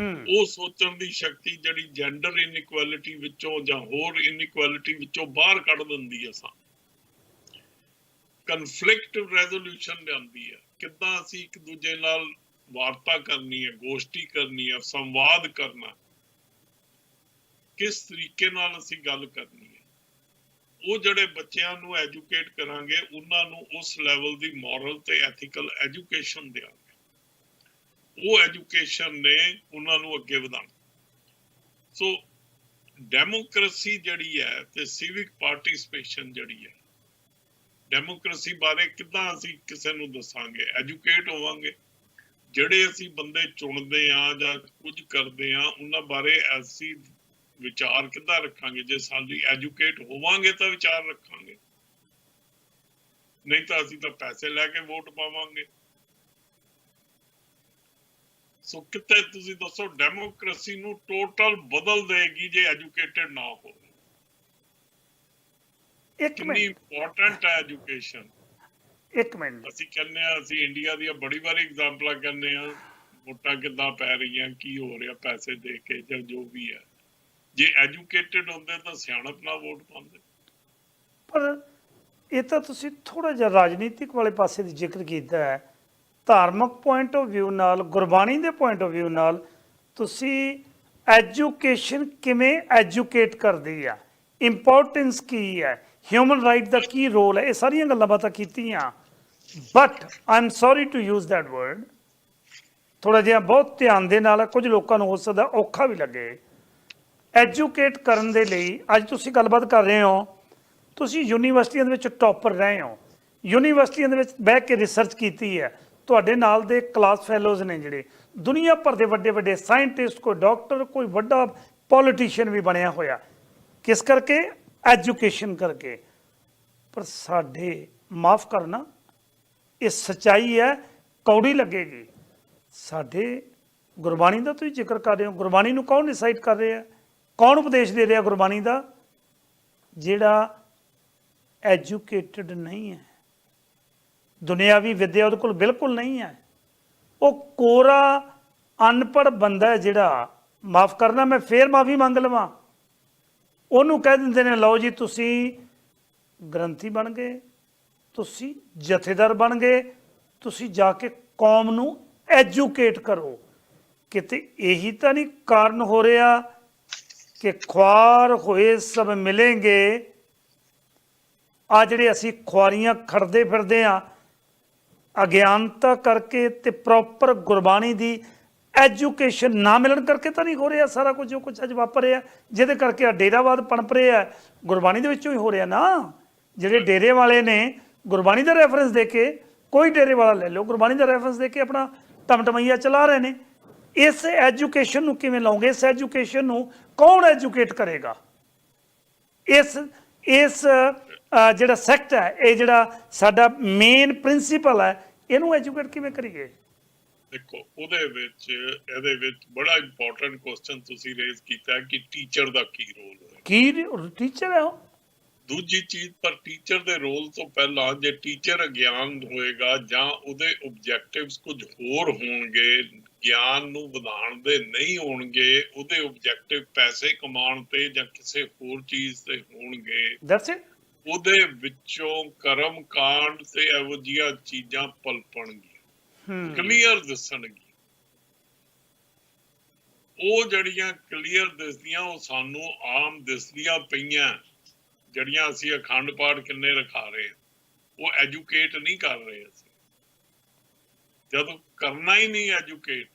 ਉਹ ਸੋਚਣ ਦੀ ਸ਼ਕਤੀ ਜਿਹੜੀ ਜੈਂਡਰ ਇਨਇਕੁਐਲਿਟੀ ਵਿੱਚੋਂ ਜਾਂ ਹੋਰ ਇਨਇਕੁਐਲਿਟੀ ਵਿੱਚੋਂ ਬਾਹਰ ਕੱਢ ਦਿੰਦੀ ਹੈ ਸਾ ਕਨਫਲਿਕਟ ਰੈਜ਼ੋਲੂਸ਼ਨ ਲਿਆਂਦੀ ਹੈ। ਕਿੱਦਾਂ ਅਸੀਂ ਇੱਕ ਦੂਜੇ ਨਾਲ ਵਾਰਤਾ ਕਰਨੀ ਹੈ, ਗੋਸ਼ਟੀ ਕਰਨੀ ਹੈ, ਸੰਵਾਦ ਕਰਨਾ ਕਿਸ ਤਰੀਕੇ ਨਾਲ ਅਸੀਂ ਗੱਲ ਕਰਨੀ ਹੈ। ਉਹ ਜਿਹੜੇ ਬੱਚਿਆਂ ਨੂੰ ਐਜੂਕੇਟ ਕਰਾਂਗੇ, ਉਹਨਾਂ ਨੂੰ ਉਸ ਲੈਵਲ ਦੀ ਮੋਰਲ ਤੇ ਐਥੀਕਲ ਐਜੂਕੇਸ਼ਨ ਦਿਆਂਗੇ। ਉਹ ਐਜੂਕੇਸ਼ਨ ਨੇ ਉਹਨਾਂ ਨੂੰ ਅੱਗੇ ਵਧਾਉਣਾ। ਸੋ ਡੈਮੋਕ੍ਰੇਸੀ ਜਿਹੜੀ ਹੈ ਤੇ ਸਿਵਿਕ ਪਾਰਟਿਸਿਪੇਸ਼ਨ ਜਿਹੜੀ ਹੈ ਡੈਮੋਕ੍ਰੇਸੀ ਬਾਰੇ ਕਿੱਦਾਂ ਅਸੀਂ ਕਿਸੇ ਨੂੰ ਦੱਸਾਂਗੇ? ਐਜੂਕੇਟ ਹੋਵਾਂਗੇ। ਜਿਹੜੇ ਅਸੀਂ ਬੰਦੇ ਚੁਣਦੇ ਆ ਜਾਂ ਕੁਝ ਕਰਦੇ ਆ ਉਹਨਾਂ ਬਾਰੇ ਅਸੀਂ ਵਿਚਾਰ ਕਿੱਦਾਂ ਰੱਖਾਂਗੇ? ਜੇ ਸਾਡੀ ਐਜੂਕੇਟ ਹੋਵਾਂਗੇ ਤਾਂ ਵਿਚਾਰ ਰੱਖਾਂਗੇ। ਨਹੀਂ ਤਾਂ ਅਸੀਂ ਤਾਂ ਪੈਸੇ ਲੈ ਕੇ ਵੋਟ ਪਾਵਾਂਗੇ। ਸੋ ਕਿਤੇ ਤੁਸੀਂ ਦੱਸੋ ਡੈਮੋਕ੍ਰੇਸੀ ਨੂੰ ਟੋਟਲ ਬਦਲ ਦੇਗੀ ਜੇ ਐਜੂਕੇਟਡ ਨਾ ਹੋਵੇ? ਇੱਕ ਮਿੰਟ। ਇੰਪੋਰਟੈਂਟ ਹੈ ਐਜੂਕੇਸ਼ਨ ਇੱਕ ਮਿੰਟ। ਅਸੀਂ ਕਹਿੰਦੇ ਆ ਅਸੀਂ ਇੰਡੀਆ ਦੀਆਂ ਬੜੀ ਵਾਰੀ ਐਗਜ਼ਾਮਪਲਾਂ ਕਹਿੰਦੇ ਆ ਵੋਟਾਂ ਕਿੱਦਾਂ ਪੈ ਰਹੀਆਂ ਕੀ ਹੋ ਰਿਹਾ ਪੈਸੇ ਦੇ ਕੇ ਜਾਂ ਜੋ ਵੀ ਹੈ। ਜੇ ਐਜੂਕੇਟਡ ਹੁੰਦੇ ਤਾਂ ਸਿਆਣਪ ਨਾਲ ਵੋਟ ਪਾਉਂਦੇ। ਪਰ ਇਹ ਤਾਂ ਤੁਸੀਂ ਥੋੜਾ ਜਿਹਾ ਰਾਜਨੀਤਿਕ ਵਾਲੇ ਪਾਸੇ ਦੀ ਜ਼ਿਕਰ ਕੀਤਾ ਹੈ। ਧਾਰਮਿਕ ਪੁਆਇੰਟ ਆਫ View ਨਾਲ, ਗੁਰਬਾਣੀ ਦੇ ਪੁਆਇੰਟ ਆਫ View ਨਾਲ ਤੁਸੀਂ ਐਜੂਕੇਸ਼ਨ ਕਿਵੇਂ ਐਜੂਕੇਟ ਕਰਦੀ ਆ? ਇੰਪੋਰਟੈਂਸ ਕੀ ਹੈ? ਹਿਊਮਨ ਰਾਈਟ ਦਾ ਕੀ ਰੋਲ ਹੈ? ਇਹ ਸਾਰੀਆਂ ਗੱਲਾਂ ਬਾਤਾਂ ਕੀਤੀਆਂ। But I am sorry to use that word ਥੋੜਾ ਜਿਹਾ ਬਹੁਤ ਧਿਆਨ ਦੇ ਨਾਲ ਕੁਝ ਲੋਕਾਂ ਨੂੰ ਹੋ ਸਕਦਾ ਔਖਾ ਵੀ ਲੱਗੇ। ਐਜੂਕੇਟ ਕਰਨ ਦੇ ਲਈ ਅੱਜ ਤੁਸੀਂ ਗੱਲਬਾਤ ਕਰ ਰਹੇ ਹੋ। ਤੁਸੀਂ ਯੂਨੀਵਰਸਿਟੀਆਂ ਦੇ ਵਿੱਚ ਟੌਪਰ ਰਹੇ ਹੋ। ਯੂਨੀਵਰਸਿਟੀਆਂ ਦੇ ਵਿੱਚ ਬਹਿ ਕੇ ਰਿਸਰਚ ਕੀਤੀ ਹੈ। ਤੁਹਾਡੇ ਨਾਲ ਦੇ ਕਲਾਸ ਫੈਲੋਜ਼ ਨੇ ਜਿਹੜੇ। ਦੁਨੀਆ ਭਰ ਦੇ ਵੱਡੇ ਵੱਡੇ ਸਾਇੰਟਿਸਟ ਕੋਈ ਡਾਕਟਰ ਕੋਈ ਵੱਡਾ ਪੋਲੀਟੀਸ਼ੀਅਨ ਵੀ ਬਣਿਆ ਹੋਇਆ। ਕਿਸ ਕਰਕੇ? ਐਜੂਕੇਸ਼ਨ ਕਰਕੇ। ਪਰ ਸਾਡੇ, ਮਾਫ ਕਰਨਾ, ਇਹ ਸਚਾਈ ਹੈ, ਕੌੜੀ ਲੱਗੇਗੀ। ਸਾਡੇ, ਗੁਰਬਾਣੀ ਦਾ ਤੁਸੀਂ ਜ਼ਿਕਰ ਕਰ ਰਹੇ ਹੋ। ਗੁਰਬਾਣੀ ਨੂੰ ਕੌਣ ਡਿਸਾਈਡ ਕਰ ਰਿਹਾ? ਕੌਣ ਉਪਦੇਸ਼ ਦੇ ਰਿਹਾ ਗੁਰਬਾਣੀ ਦਾ? ਜਿਹੜਾ ਐਜੂਕੇਟਡ ਨਹੀਂ ਹੈ। ਦੁਨਿਆਵੀ ਵਿੱਦਿਆ ਉਹਦੇ ਕੋਲ ਬਿਲਕੁਲ ਨਹੀਂ ਹੈ। ਉਹ ਕੋਰਾ ਅਨਪੜ ਬੰਦਾ ਜਿਹੜਾ, ਮਾਫ ਕਰਨਾ, ਮੈਂ ਫੇਰ ਮਾਫੀ ਮੰਗ ਲਵਾਂ। ਉਹਨੂੰ ਕਹਿ ਦਿੰਦੇ ਨੇ, ਲਓ ਜੀ, ਤੁਸੀਂ ਗ੍ਰੰਥੀ ਬਣ ਗਏ, ਤੁਸੀਂ ਜਥੇਦਾਰ ਬਣ ਗਏ, ਤੁਸੀਂ ਜਾ ਕੇ ਕੌਮ ਨੂੰ ਐਜੂਕੇਟ ਕਰੋ। ਕਿਤੇ ਇਹੀ ਤਾਂ ਨਹੀਂ ਕਾਰਨ ਹੋ ਰਿਹਾ ਕਿ ਖੁਆਰ ਹੋਏ ਸਭ ਮਿਲेंगे ਆ ਜਿਹੜੇ ਅਸੀਂ ਖੁਆਰੀਆਂ ਖੜਦੇ ਫਿਰਦੇ ਆ ਅਗਿਆਨਤਾ ਕਰਕੇ ਤੇ ਪ੍ਰੋਪਰ ਗੁਰਬਾਣੀ ਦੀ ਐਜੂਕੇਸ਼ਨ ਨਾ ਮਿਲਣ ਕਰਕੇ ਤਾਂ ਨਹੀਂ ਹੋ ਰਿਹਾ ਸਾਰਾ ਕੁਝ, ਜੋ ਕੁਝ ਅੱਜ ਵਾਪਰ ਰਿਹਾ। ਜਿਹਦੇ ਕਰਕੇ ਆ ਡੇਰਾਵਾਦ ਪਣਪ ਰਿਹਾ ਗੁਰਬਾਣੀ ਦੇ ਵਿੱਚੋਂ ਹੀ ਹੋ ਰਿਹਾ ਨਾ। ਜਿਹੜੇ ਡੇਰੇ ਵਾਲੇ ਨੇ, ਗੁਰਬਾਣੀ ਦਾ ਰੈਫਰੈਂਸ ਦੇ ਕੇ ਕੋਈ ਡੇਰੇ ਵਾਲਾ ਲੈ ਲਓ। ਗੁਰਬਾਣੀ ਦਾ ਰੈਫਰੈਂਸ ਦੇ ਕੇ ਆਪਣਾ ਟਮਟਮਈਆ ਚਲਾ ਰਹੇ ਨੇ। ਇਸ ਐਜੂਕੇਸ਼ਨ ਨੂੰ ਕਿਵੇਂ ਲਾਉਂਗੇ? ਇਸ ਐਜੂਕੇਸ਼ਨ ਨੂੰ ਕੌਣ ਐਜੂਕੇਟ ਕਰੇਗਾ? ਇਸ ਇਸ ਜਿਹੜਾ ਸੈਕਟ ਹੈ ਇਹ ਜਿਹੜਾ ਸਾਡਾ ਮੇਨ ਪ੍ਰਿੰਸੀਪਲ ਹੈ ਇਹਨੂੰ ਐਜੂਕੇਟ ਕਿਵੇਂ ਕਰੀਏ? ਦੇਖੋ ਉਹਦੇ ਵਿੱਚ ਇਹਦੇ ਵਿੱਚ ਬੜਾ ਇੰਪੋਰਟੈਂਟ ਕੁਐਸਚਨ ਤੁਸੀਂ ਰੇਜ਼ ਕੀਤਾ ਕਿ ਟੀਚਰ ਦਾ ਕੀ ਰੋਲ ਹੈ ਕੀ ਟੀਚਰ ਹੈ ਉਹ? ਦੂਜੀ ਚੀਜ਼ ਪਰ ਟੀਚਰ ਦੇ ਰੋਲ ਤੋਂ ਪਹਿਲਾਂ ਜੇ ਟੀਚਰ ਅਗਿਆਨ ਹੋਏਗਾ ਜਾਂ ਉਹਦੇ ਆਬਜੈਕਟਿਵਸ ਕੁਝ ਹੋਰ ਹੋਣਗੇ ਗਿਆਨ ਨੂੰ ਵਧਾਉਣ ਦੇ ਨਹੀਂ ਹੋਣਗੇ ਉਹਦੇ ਆਬਜੈਕਟਿਵ ਪੈਸੇ ਕਮਾਉਣ ਤੇ ਜਾਂ ਕਿਸੇ ਹੋਰ ਚੀਜ਼ ਤੇ ਹੋਣਗੇ। ਦੈਟਸ ਇਟ ਉਹਦੇ ਵਿੱਚੋਂ ਕਰਮ ਕਾਂਡ ਤੇ ਇਹੋ ਜਿਹੀਆਂ ਚੀਜ਼ਾਂ ਪਲਪਣਗੀਆਂ ਕਲੀਅਰ ਦਿਸਣਗੀਆਂ। ਉਹ ਜਿਹੜੀਆਂ ਕਲੀਅਰ ਦਿਸਦੀਆਂ ਉਹ ਸਾਨੂੰ ਆਮ ਦਿਸਦੀਆਂ ਪਈਆਂ ਜਿਹੜੀਆਂ ਅਸੀਂ ਅਖੰਡ ਪਾਠ ਕਿੰਨੇ ਰਖਾ ਰਹੇ ਹਾਂ। ਉਹ ਐਜੂਕੇਟ ਨਹੀਂ ਕਰ ਰਹੇ ਅਸੀਂ। ਜਦੋਂ ਕਰਨਾ ਹੀ ਨਹੀਂ ਐਜੂਕੇਟ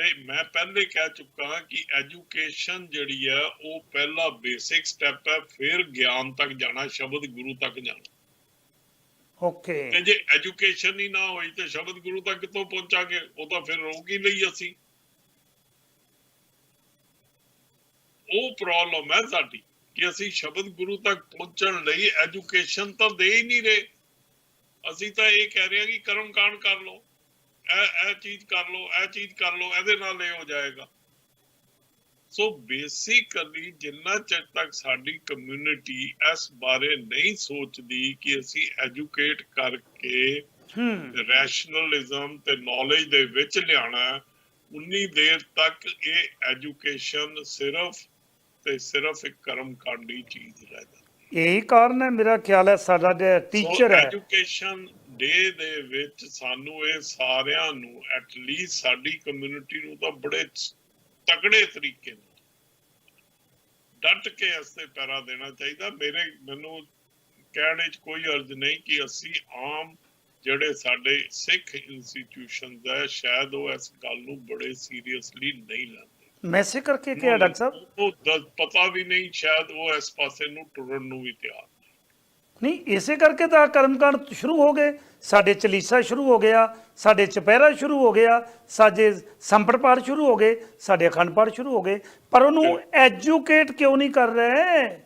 ਤੇ ਮੈਂ ਪਹਿਲੇ ਕਹਿ ਚੁੱਕਾ ਕਿ ਐਜੂਕੇਸ਼ਨ ਜਿਹੜੀ ਹੈ ਉਹ ਪਹਿਲਾ ਬੇਸਿਕ ਸਟੈਪ ਹੈ ਫਿਰ ਗਿਆਨ ਤੱਕ ਜਾਣਾ ਸ਼ਬਦ ਗੁਰੂ ਤੱਕ ਜਾਣਾ। ਓਕੇ ਤੇ ਜੇ ਐਜੂਕੇਸ਼ਨ ਹੀ ਨਾ ਹੋਈ ਤੇ ਸ਼ਬਦ ਗੁਰੂ ਤੱਕ ਕਿੱਥੋਂ ਪਹੁੰਚਾਂਗੇ? ਉਹ ਤਾਂ ਫਿਰ ਰੋਕ ਹੀ ਲਈ ਅਸੀਂ। ਉਹ ਪ੍ਰੋਬਲਮ ਹੈ ਸਾਡੀ ਕਿ ਅਸੀਂ ਸ਼ਬਦ ਗੁਰੂ ਤੱਕ ਪਹੁੰਚਣ ਲਈ ਐਜੂਕੇਸ਼ਨ ਤਾਂ ਦੇ ਹੀ ਨਹੀਂ ਰਹੇ। ਅਸੀਂ ਤਾਂ ਇਹ ਕਹਿ ਰਹੇ ਹਾਂ ਕਿ ਕਰਮ ਕਾਂਡ ਕਰ ਲਓ। ਇਹ ਇਹ ਚੀਜ਼ ਕਰ ਲਓ ਇਹ ਚੀਜ਼ ਕਰ ਲਓ ਇਹਦੇ ਨਾਲ ਇਹ ਹੋ ਜਾਏਗਾ। ਸੋ ਬੇਸਿਕਲੀ ਜਿੰਨਾ ਚਿਰ ਤੱਕ ਸਾਡੀ ਕਮਿਊਨਿਟੀ ਇਸ ਬਾਰੇ ਨਹੀਂ ਸੋਚਦੀ ਕਿ ਅਸੀਂ ਐਜੂਕੇਟ ਕਰਕੇ ਰੈਸ਼ਨਲਿਜ਼ਮ ਤੇ ਨੌਲੇਜ ਦੇ ਵਿੱਚ ਲਿਆਣਾ ਉਨੀ ਦੇਰ ਤੱਕ ਇਹ ਐਜੂਕੇਸ਼ਨ ਸਿਰਫ ਤੇ ਸਿਰਫ ਇੱਕ ਕਰਮ ਕਾਂਡੀ ਚੀਜ਼ ਰਹਿ ਜਾਂਦੀ ਇਹੀ ਕਾਰਨ ਹੈ ਮੇਰਾ ਖਿਆਲ ਹੈ ਸਾਡਾ ਜਿਹੜਾ ਟੀਚਰ ਹੈ। ਐਜੂਕੇਸ਼ਨ ਡੇ ਦੇ ਵਿੱਚ ਸਾਨੂੰ ਇਹ ਸਾਰਿਆਂ ਨੂੰ ਐਟ ਲੀਸਟ ਸਾਡੀ ਕਮਿਊਨਿਟੀ ਨੂੰ ਤਾਂ ਬੜੇ ਤਕੜੇ ਤਰੀਕੇ ਨਾਲ ਡਟ ਕੇ ਇਸ ਤੇ ਪੈਰਾ ਦੇਣਾ ਚਾਹੀਦਾ। ਮੇਰੇ ਮੈਨੂੰ ਕਹਿਣ ਵਿੱਚ ਕੋਈ ਅਰਜ਼ ਨਹੀਂ ਕਿ ਅਸੀਂ ਆਮ ਜਿਹੜੇ ਸਾਡੇ ਸਿੱਖ ਇੰਸਟੀਟਿਊਸ਼ਨਸ ਹੈ ਸ਼ਾਇਦ ਉਹ ਇਸ ਗੱਲ ਨੂੰ ਬੜੇ ਸੀਰੀਅਸਲੀ ਨਹੀਂ ਲੈਂਦੇ। ਮੈਸੇ ਕਰਕੇ ਕਿਹਾ ਡਾਕਟਰ ਸਾਹਿਬ। ਉਹ ਪਤਾ ਵੀ ਨਹੀਂ ਸ਼ਾਇਦ ਉਹ ਇਸ ਪਾਸੇ ਨੂੰ ਟੁਰਨ ਨੂੰ ਵੀ ਤਿਆਰ ਨਹੀਂ ਇਸੇ ਕਰਕੇ ਤਾਂ ਕਰਮਕਾਂਡ ਸ਼ੁਰੂ ਹੋ ਗਏ। ਸਾਡੇ ਚਲੀਸਾ ਸ਼ੁਰੂ ਹੋ ਗਿਆ ਸਾਡੇ ਚੁਪਹਿਰਾ ਸ਼ੁਰੂ ਹੋ ਗਿਆ ਸਾਡੇ ਸੰਪਟ ਪਾਠ ਸ਼ੁਰੂ ਹੋ ਗਏ ਸਾਡੇ ਅਖੰਡ ਪਾਠ ਸ਼ੁਰੂ ਹੋ ਗਏ। ਪਰ ਉਹਨੂੰ ਐਜੂਕੇਟ ਕਿਉਂ ਨਹੀਂ ਕਰ ਰਹੇ?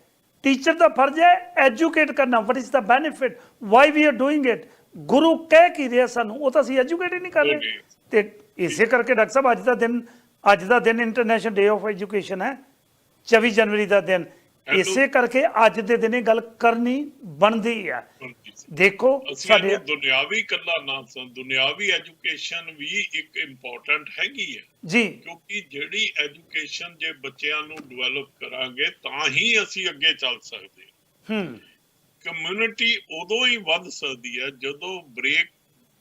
ਟੀਚਰ ਦਾ ਫਰਜ਼ ਹੈ ਐਜੂਕੇਟ ਕਰਨਾ। What is the benefit why we are doing it ਗੁਰੂ ਕਹਿ ਕੀ ਰਿਹਾ ਸਾਨੂੰ? ਉਹ ਤਾਂ ਅਸੀਂ ਐਜੂਕੇਟ ਹੀ ਨਹੀਂ ਕਰ ਰਹੇ. ਤੇ ਇਸੇ ਕਰਕੇ ਡਾਕਟਰ ਸਾਹਿਬ ਅੱਜ ਦਾ ਦਿਨ ਅੱਜ ਦਾ ਦਿਨ ਇੰਟਰਨੈਸ਼ਨਲ ਡੇ ਆਫ ਐਜੂਕੇਸ਼ਨ ਹੈ। 24 ਜਨਵਰੀ ਦਾ ਦਿਨ। ਇਸੇ ਕਰਕੇ ਅੱਜ ਦੇ ਦਿਨ ਇਹ ਗੱਲ ਕਰਨੀ ਬਣਦੀ ਹੈ। ਦੇਖੋ ਸਾਡੇ ਦੁਨਿਆਵੀ ਕੱਲਾ ਨਾ ਸੰ ਦੁਨਿਆਵੀ ਐਜੂਕੇਸ਼ਨ ਵੀ ਇੱਕ ਇੰਪੋਰਟੈਂਟ ਹੈਗੀ ਹੈ। ਜੀ। ਕਿਉਂਕਿ ਜਿਹੜੀ ਐਜੂਕੇਸ਼ਨ ਜੇ ਬੱਚਿਆਂ ਨੂੰ ਡਿਵੈਲਪ ਕਰਾਂਗੇ ਤਾਂ ਹੀ ਅਸੀਂ ਅੱਗੇ ਚੱਲ ਸਕਦੇ ਹਾਂ। ਕਮਿਊਨਿਟੀ ਉਦੋਂ ਹੀ ਵੱਧ ਸਕਦੀ ਹੈ ਜਦੋਂ ਬ੍ਰੇਕ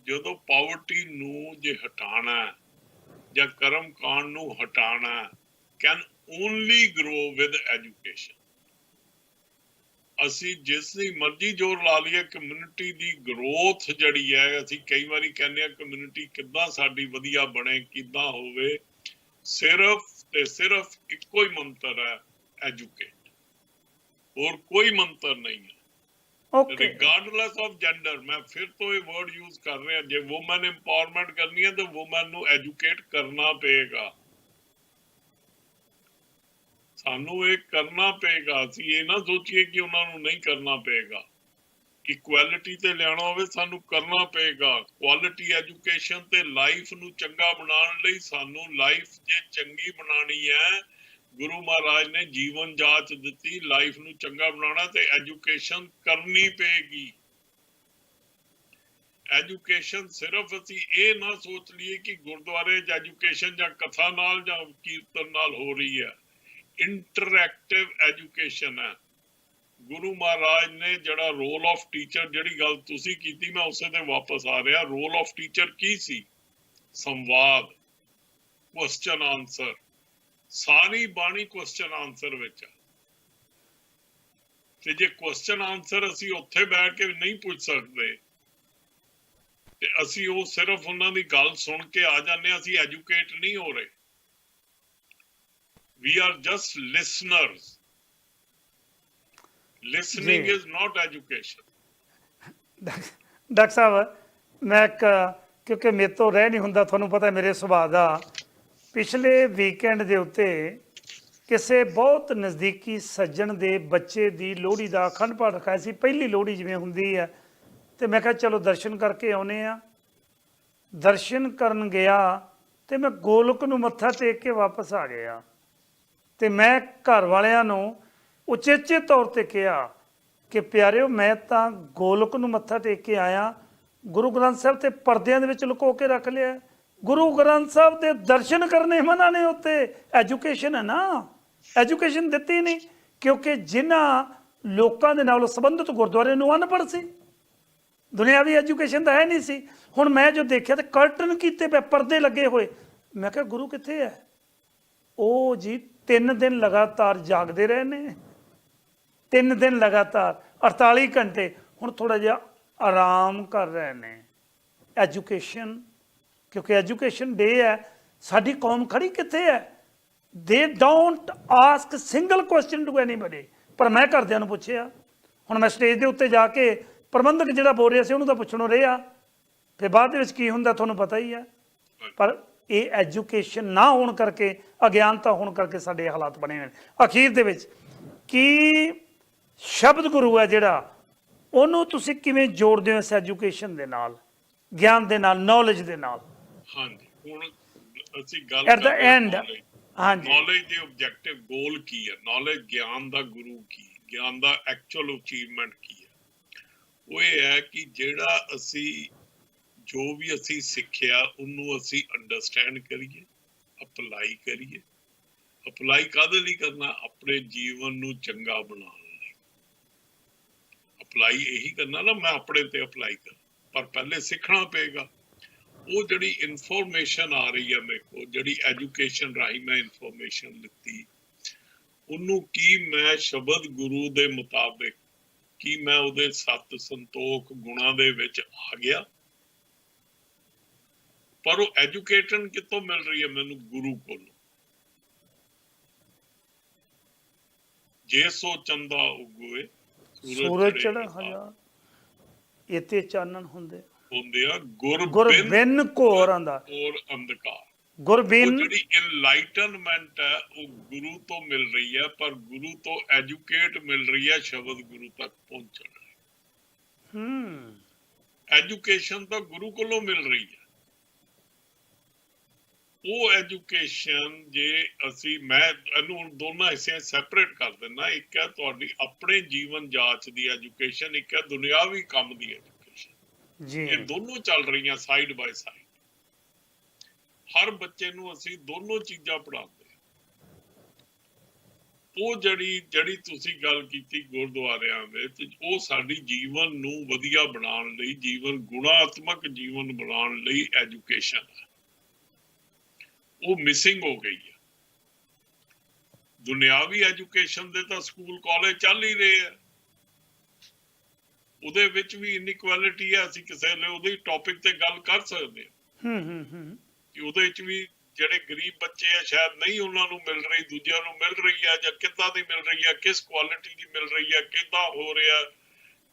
ਜਦੋਂ ਪਾਵਰਟੀ ਨੂੰ ਜੇ ਹਟਾਣਾ ਜਾਂ ਕਰਮ ਕਾਂਡ ਨੂੰ ਹਟਾਣਾ can only grow with education ਅਸੀਂ ਜਿਸ ਦੀ ਮਰਜ਼ੀ ਜ਼ੋਰ ਲਾ ਲਈਏ ਕਮਿਊਨਿਟੀ ਦੀ ਗਰੋਥ ਜਿਹੜੀ ਹੈ ਅਸੀਂ ਕਈ ਵਾਰੀ ਕਹਿੰਦੇ ਆ ਕਮਿਊਨਿਟੀ ਕਿੱਦਾਂ ਸਾਡੀ ਵਧੀਆ ਬਣੇ ਕਿੱਦਾਂ ਹੋਵੇ ਸਿਰਫ ਤੇ ਸਿਰਫ ਇੱਕੋ ਹੀ ਮੰਤਰ ਹੈ ਐਜੂਕੇਟ ਹੋਰ ਕੋਈ ਮੰਤਰ ਨਹੀਂ ਹੈ। ਓਕੇ ਰਿਗਾਰਡਲੈਸ ਆਫ ਜੈਂਡਰ ਮੈਂ ਫਿਰ ਤੋਂ ਇਹ ਵਰਡ ਯੂਜ਼ ਕਰ ਰਿਹਾ ਜੇ ਔਮਨ ਇੰਪਾਵਰਮੈਂਟ ਕਰਨੀ ਹੈ ਤਾਂ ਔਮਨ ਨੂੰ ਐਜੂਕੇਟ ਕਰਨਾ ਪਏਗਾ। ਸਾਨੂੰ ਇਹ ਕਰਨਾ ਪਏਗਾ, ਅਸੀਂ ਇਹ ਨਾ ਸੋਚੀਏ ਕਿ ਉਹਨਾਂ ਨੂੰ ਨਹੀਂ ਕਰਨਾ ਪਏਗਾ। ਇਕੁਐਲਿਟੀ ਤੇ ਲਿਆਉਣਾ ਹੋਵੇ, ਸਾਨੂੰ ਕਰਨਾ ਪਏਗਾ। ਕੁਆਲਿਟੀ ਐਜੂਕੇਸ਼ਨ ਤੇ ਲਾਈਫ ਨੂੰ ਚੰਗਾ ਬਣਾਉਣ ਲਈ ਸਾਨੂੰ ਲਾਈਫ ਜੇ ਚੰਗੀ ਬਣਾਣੀ ਹੈ, ਗੁਰੂ ਮਹਾਰਾਜ ਨੇ ਜੀਵਨ ਜਾਚ ਦਿੱਤੀ ਲਾਈਫ ਨੂੰ ਚੰਗਾ ਬਣਾਉਣਾ ਤੇ ਐਜੂਕੇਸ਼ਨ ਕਰਨੀ ਪਏਗੀ। ਐਜੂਕੇਸ਼ਨ ਸਿਰਫ ਅਸੀਂ ਇਹ ਨਾ ਸੋਚ ਲਈਏ ਕਿ ਗੁਰਦੁਆਰੇ 'ਚ ਐਜੂਕੇਸ਼ਨ ਜਾਂ ਕਥਾ ਨਾਲ ਜਾਂ ਕੀਰਤਨ ਨਾਲ ਹੋ ਰਹੀ ਹੈ। ਇੰਟਰੈਕਟਿਵ ਐਜੂਕੇਸ਼ਨ ਹੈ। ਗੁਰੂ ਮਹਾਰਾਜ ਨੇ ਜਿਹੜਾ ਰੋਲ ਆਫ ਟੀਚਰ ਜਿਹੜੀ ਗੱਲ ਤੁਸੀਂ ਕੀਤੀ, ਮੈਂ ਉਸੇ ਤੇ ਵਾਪਸ ਆ ਰਿਹਾ। ਰੋਲ ਆਫ ਟੀਚਰ ਕੀ ਸੀ? ਸੰਵਾਦ ਕੁਐਸਚਨ ਆਨਸਰ ਸਾਰੀ ਬਾਣੀ ਕੁਐਸਚਨ ਆਨਸਰ ਵਿੱਚ ਆ। ਤੇ ਜੇ ਕੁਐਸਚਨ ਆਨਸਰ ਅਸੀਂ ਉੱਥੇ ਬੈਠ ਕੇ ਨਹੀਂ ਪੁੱਛ ਸਕਦੇ, ਤੇ ਅਸੀਂ ਉਹ ਸਿਰਫ ਉਹਨਾਂ ਦੀ ਗੱਲ ਸੁਣ ਕੇ ਆ ਜਾਂਦੇ ਹਾਂ, ਅਸੀਂ ਐਜੂਕੇਟ ਨਹੀਂ ਹੋ ਰਹੇ। We are just listeners. Listening is not education. Doctor ਸਾਹਿਬ ਮੈਂ ਇੱਕ ਕਿਉਂਕਿ ਮੇਰੇ ਤੋਂ ਰਹਿ ਨਹੀਂ ਹੁੰਦਾ ਤੁਹਾਨੂੰ ਪਤਾ ਮੇਰੇ ਸੁਭਾਅ ਦਾ ਪਿਛਲੇ ਵੀਕਐਂਡ ਦੇ ਉੱਤੇ ਕਿਸੇ ਬਹੁਤ ਨਜ਼ਦੀਕੀ ਸੱਜਣ ਦੇ ਬੱਚੇ ਦੀ ਲੋਹੜੀ ਦਾ ਅਖੰਡ ਪਾਠ ਰਖਾਇਆ ਸੀ ਪਹਿਲੀ ਲੋਹੜੀ ਜਿਵੇਂ ਹੁੰਦੀ ਹੈ ਤੇ ਮੈਂ ਕਿਹਾ ਚਲੋ ਦਰਸ਼ਨ ਕਰਕੇ ਆਉਨੇ ਆ ਦਰਸ਼ਨ ਕਰਨ ਗਿਆ ਤੇ ਮੈਂ ਗੋਲਕ ਨੂੰ ਮੱਥਾ ਟੇਕ ਕੇ ਵਾਪਸ ਆ ਗਿਆ ਤੇ ਮੈਂ ਘਰ ਵਾਲਿਆਂ ਨੂੰ ਉਚੇਚੇ ਤੌਰ ਤੇ ਕਿਹਾ ਕਿ ਪਿਆਰਿਓ, ਮੈਂ ਤਾਂ ਗੋਲਕ ਨੂੰ ਮੱਥਾ ਟੇਕ ਕੇ ਆਇਆ। ਗੁਰੂ ਗ੍ਰੰਥ ਸਾਹਿਬ ਤੇ ਪਰਦਿਆਂ ਦੇ ਵਿੱਚ ਲੁਕੋ ਕੇ ਰੱਖ ਲਿਆ। ਗੁਰੂ ਗ੍ਰੰਥ ਸਾਹਿਬ ਦੇ ਦਰਸ਼ਨ ਕਰਨੇ ਮਨਾ ਨੇ ਉੱਤੇ। ਐਜੂਕੇਸ਼ਨ ਹੈ ਨਾ। ਐਜੂਕੇਸ਼ਨ ਦਿੱਤੀ ਨਹੀਂ, ਕਿਉਂਕਿ ਜਿਨ੍ਹਾਂ ਲੋਕਾਂ ਦੇ ਨਾਲ ਸੰਬੰਧਿਤ ਗੁਰਦੁਆਰੇ ਨੂੰ ਅਨਪੜ੍ਹ ਸੀ। ਦੁਨਿਆਵੀ ਐਜੂਕੇਸ਼ਨ ਤਾਂ ਹੈ ਨਹੀਂ ਸੀ। ਹੁਣ ਮੈਂ ਜੋ ਦੇਖਿਆ ਤੇ ਕਰਟਨ ਕੀਤੇ ਪਏ ਪਰਦੇ ਲੱਗੇ ਹੋਏ। ਮੈਂ ਕਿਹਾ, ਗੁਰੂ ਕਿੱਥੇ ਹੈ? ਉਹ ਜੀ ਤਿੰਨ ਦਿਨ ਲਗਾਤਾਰ ਜਾਗਦੇ ਰਹੇ ਨੇ। ਤਿੰਨ ਦਿਨ ਲਗਾਤਾਰ 48 ਘੰਟੇ, ਹੁਣ ਥੋੜਾ ਜਿਹਾ ਆਰਾਮ ਕਰ ਰਹੇ ਨੇ। ਐਜੂਕੇਸ਼ਨ ਕਿਉਂਕਿ ਐਜੂਕੇਸ਼ਨ ਡੇ ਹੈ, ਸਾਡੀ ਕੌਮ ਖੜੀ ਕਿੱਥੇ ਹੈ? They don't ask single question to anybody ਪਰ ਮੈਂ ਘਰਦਿਆਂ ਨੂੰ ਪੁੱਛਿਆ, ਹੁਣ ਮੈਂ ਸਟੇਜ ਦੇ ਉੱਤੇ ਜਾ ਕੇ ਪ੍ਰਬੰਧਕ ਜਿਹੜਾ ਬੋਲ ਰਿਹਾ ਸੀ ਉਹਨੂੰ ਤਾਂ ਪੁੱਛਣੋਂ ਰਿਹਾ। ਫਿਰ ਬਾਅਦ ਦੇ ਵਿੱਚ ਕੀ ਹੁੰਦਾ ਤੁਹਾਨੂੰ ਪਤਾ ਹੀ ਹੈ। ਪਰ ਇਹ ਐਜੂਕੇਸ਼ਨ ਨਾ ਹੋਣ ਕਰਕੇ ਅਗਿਆਨਤਾ ਹੋਣ ਕਰਕੇ ਸਾਡੇ ਹਾਲਾਤ ਬਣੇ ਨੇ। ਅਖੀਰ ਦੇ ਵਿੱਚ ਕੀ ਸ਼ਬਦ ਗੁਰੂ ਹੈ ਜਿਹੜਾ ਉਹਨੂੰ ਤੁਸੀਂ ਕਿਵੇਂ ਜੋੜਦੇ ਹੋ ਇਸ ਐਜੂਕੇਸ਼ਨ ਦੇ ਨਾਲ ਗਿਆਨ ਦੇ ਨਾਲ ਨੌਲੇਜ ਦੇ ਨਾਲ? ਹਾਂਜੀ ਹੁਣ ਅਸੀਂ ਗੱਲ ਐਟ ਦਾ ਐਂਡ ਹਾਂਜੀ। ਨੌਲੇਜ ਦੇ ਆਬਜੈਕਟਿਵ ਗੋਲ ਕੀ ਹੈ? ਨੌਲੇਜ ਗਿਆਨ ਦਾ ਗੁਰੂ ਕੀ? ਗਿਆਨ ਦਾ ਐਕਚੁਅਲ ਅਚੀਵਮੈਂਟ ਕੀ ਹੈ? ਉਹ ਇਹ ਹੈ ਕਿ ਜਿਹੜਾ ਅਸੀਂ ਜੋ ਵੀ ਅਸੀਂ ਸਿੱਖਿਆ, ਉਹਨੂੰ ਅਸੀਂ ਅੰਡਰਸਟੈਂਡ ਕਰੀਏ ਅਪਲਾਈ ਕਰੀਏ। ਅਪਲਾਈ ਕਾਹਦੇ ਲਈ ਕਰਨਾ? ਆਪਣੇ ਜੀਵਨ ਨੂੰ ਚੰਗਾ ਬਣਾਉਣ ਲਈ। ਅਪਲਾਈ ਇਹੀ ਕਰਨਾ ਨਾ, ਮੈਂ ਆਪਣੇ ਤੇ ਅਪਲਾਈ ਕਰ। ਪਰ ਪਹਿਲੇ ਸਿੱਖਣਾ ਪਏਗਾ। ਉਹ ਜਿਹੜੀ ਇਨਫੋਰਮੇਸ਼ਨ ਆ ਰਹੀ ਹੈ ਮੇਰੇ ਕੋਲ, ਜਿਹੜੀ ਐਜੂਕੇਸ਼ਨ ਰਾਹੀਂ ਮੈਂ ਇਨਫੋਰਮੇਸ਼ਨ ਲਿੱਤੀ, ਉਹਨੂੰ ਕੀ ਮੈਂ ਸ਼ਬਦ ਗੁਰੂ ਦੇ ਮੁਤਾਬਿਕ, ਕੀ ਮੈਂ ਉਹਦੇ ਸਤ ਸੰਤੋਖ ਗੁਣਾਂ ਦੇ ਵਿੱਚ ਆ ਗਿਆ? ਪਰ ਉਹ ਐਜੂਕੇਸ਼ਨ ਕਿੱਥੋਂ ਮਿਲ ਰਹੀ ਹੈ ਮੈਨੂੰ ਗੁਰੂ ਕੋਲੋਂ? ਜੇ ਸੋ ਚੰਦਾ ਉਗੋਏ ਸੂਰਜ ਚੜ੍ਹੇ ਚੜਾ। ਹਜ਼ਾਰ ਇਤੇ ਚਾਨਣ ਹੁੰਦੇ। ਹੁੰਦੇ ਆ ਗੁਰ ਗੁਰ ਬਿਨ ਬਿਨ ਘੋਰਾਂ ਦਾ। ਔਰ ਅੰਧਕਾਰ। ਗੁਰ ਉਹ ਬਿਨ ਜਿਹੜੀ ਇਨਲਾਈਟਨਮੈਂਟ ਹੈ ਉਹ ਗੁਰੂ ਤੋਂ ਮਿਲ ਰਹੀ ਹੈ ਪਰ ਗੁਰੂ ਤੋਂ ਐਜੂਕੇਟ ਮਿਲ ਰਹੀ ਹੈ ਸ਼ਬਦ ਗੁਰੂ ਤੱਕ ਪਹੁੰਚਣ ਹੂੰ। ਐਜੂਕੇਸ਼ਨ ਤਾਂ ਗੁਰੂ ਕੋਲੋਂ ਮਿਲ ਰਹੀ ਹੈ। ਉਹ ਐਜੂਕੇਸ਼ਨ ਜੇ ਅਸੀਂ ਮੈਂ ਇਹਨੂੰ ਦੋਨਾਂ ਹਿੱਸਿਆਂ ਸੈਪਰੇਟ ਕਰ ਦਿੰਦਾ ਇੱਕ ਹੈ ਤੁਹਾਡੀ ਆਪਣੇ ਜੀਵਨ ਜਾਂਚ ਦੀ ਐਜੂਕੇਸ਼ਨ ਇੱਕ ਹੈ ਦੁਨਿਆਵੀ ਕੰਮ ਦੀ ਐਜੂਕੇਸ਼ਨ। ਜੀ। ਇਹ ਦੋਨੋਂ ਚੱਲ ਰਹੀਆਂ ਸਾਈਡ ਬਾਈ ਸਾਈਡ ਹਰ ਬੱਚੇ ਨੂੰ ਅਸੀਂ ਦੋਨੋਂ ਚੀਜ਼ਾਂ ਪੜ੍ਹਾਉਂਦੇ ਹਾਂ। ਉਹ ਜਿਹੜੀ ਜਿਹੜੀ ਤੁਸੀਂ ਗੱਲ ਕੀਤੀ ਗੁਰਦੁਆਰਿਆਂ ਵਿੱਚ ਉਹ ਸਾਡੀ ਜੀਵਨ ਨੂੰ ਵਧੀਆ ਬਣਾਉਣ ਲਈ ਜੀਵਨ ਗੁਣਾਤਮਕ ਜੀਵਨ ਬਣਾਉਣ ਲਈ ਐਜੂਕੇਸ਼ਨ ਹੈ। ਉਹ ਮਿਸਿੰਗ ਹੋ ਗਈ ਹੈ ਦੁਨਿਆਵੀ ਐਜੂਕੇਸ਼ਨ ਦੇ ਤਾਂ ਸਕੂਲ ਕਾਲਜ ਚੱਲ ਹੀ ਰਹੇ ਆ। ਉਹਦੇ ਵਿੱਚ ਵੀ ਇਨਇਕੁਐਲਿਟੀ ਹੈ ਅਸੀਂ ਕਿਸੇ ਵੇਲੇ ਉਹਦੇ ਟੌਪਿਕ ਤੇ ਗੱਲ ਕਰ ਸਕਦੇ ਹਾਂ ਹੂੰ ਹੂੰ ਹੂੰ। ਕਿ ਉਹਦੇ ਵਿੱਚ ਵੀ ਜਿਹੜੇ ਗਰੀਬ ਬੱਚੇ ਆ ਸ਼ਾਇਦ ਨਹੀਂ ਉਹਨਾਂ ਨੂੰ ਮਿਲ ਰਹੀ ਦੂਜਿਆਂ ਨੂੰ ਮਿਲ ਰਹੀ ਹੈ ਜਾਂ ਕਿੱਦਾਂ ਦੀ ਮਿਲ ਰਹੀ ਹੈ ਕਿਸ ਕੁਆਲਿਟੀ ਦੀ ਮਿਲ ਰਹੀ ਹੈ ਕਿੱਦਾਂ ਹੋ ਰਿਹਾ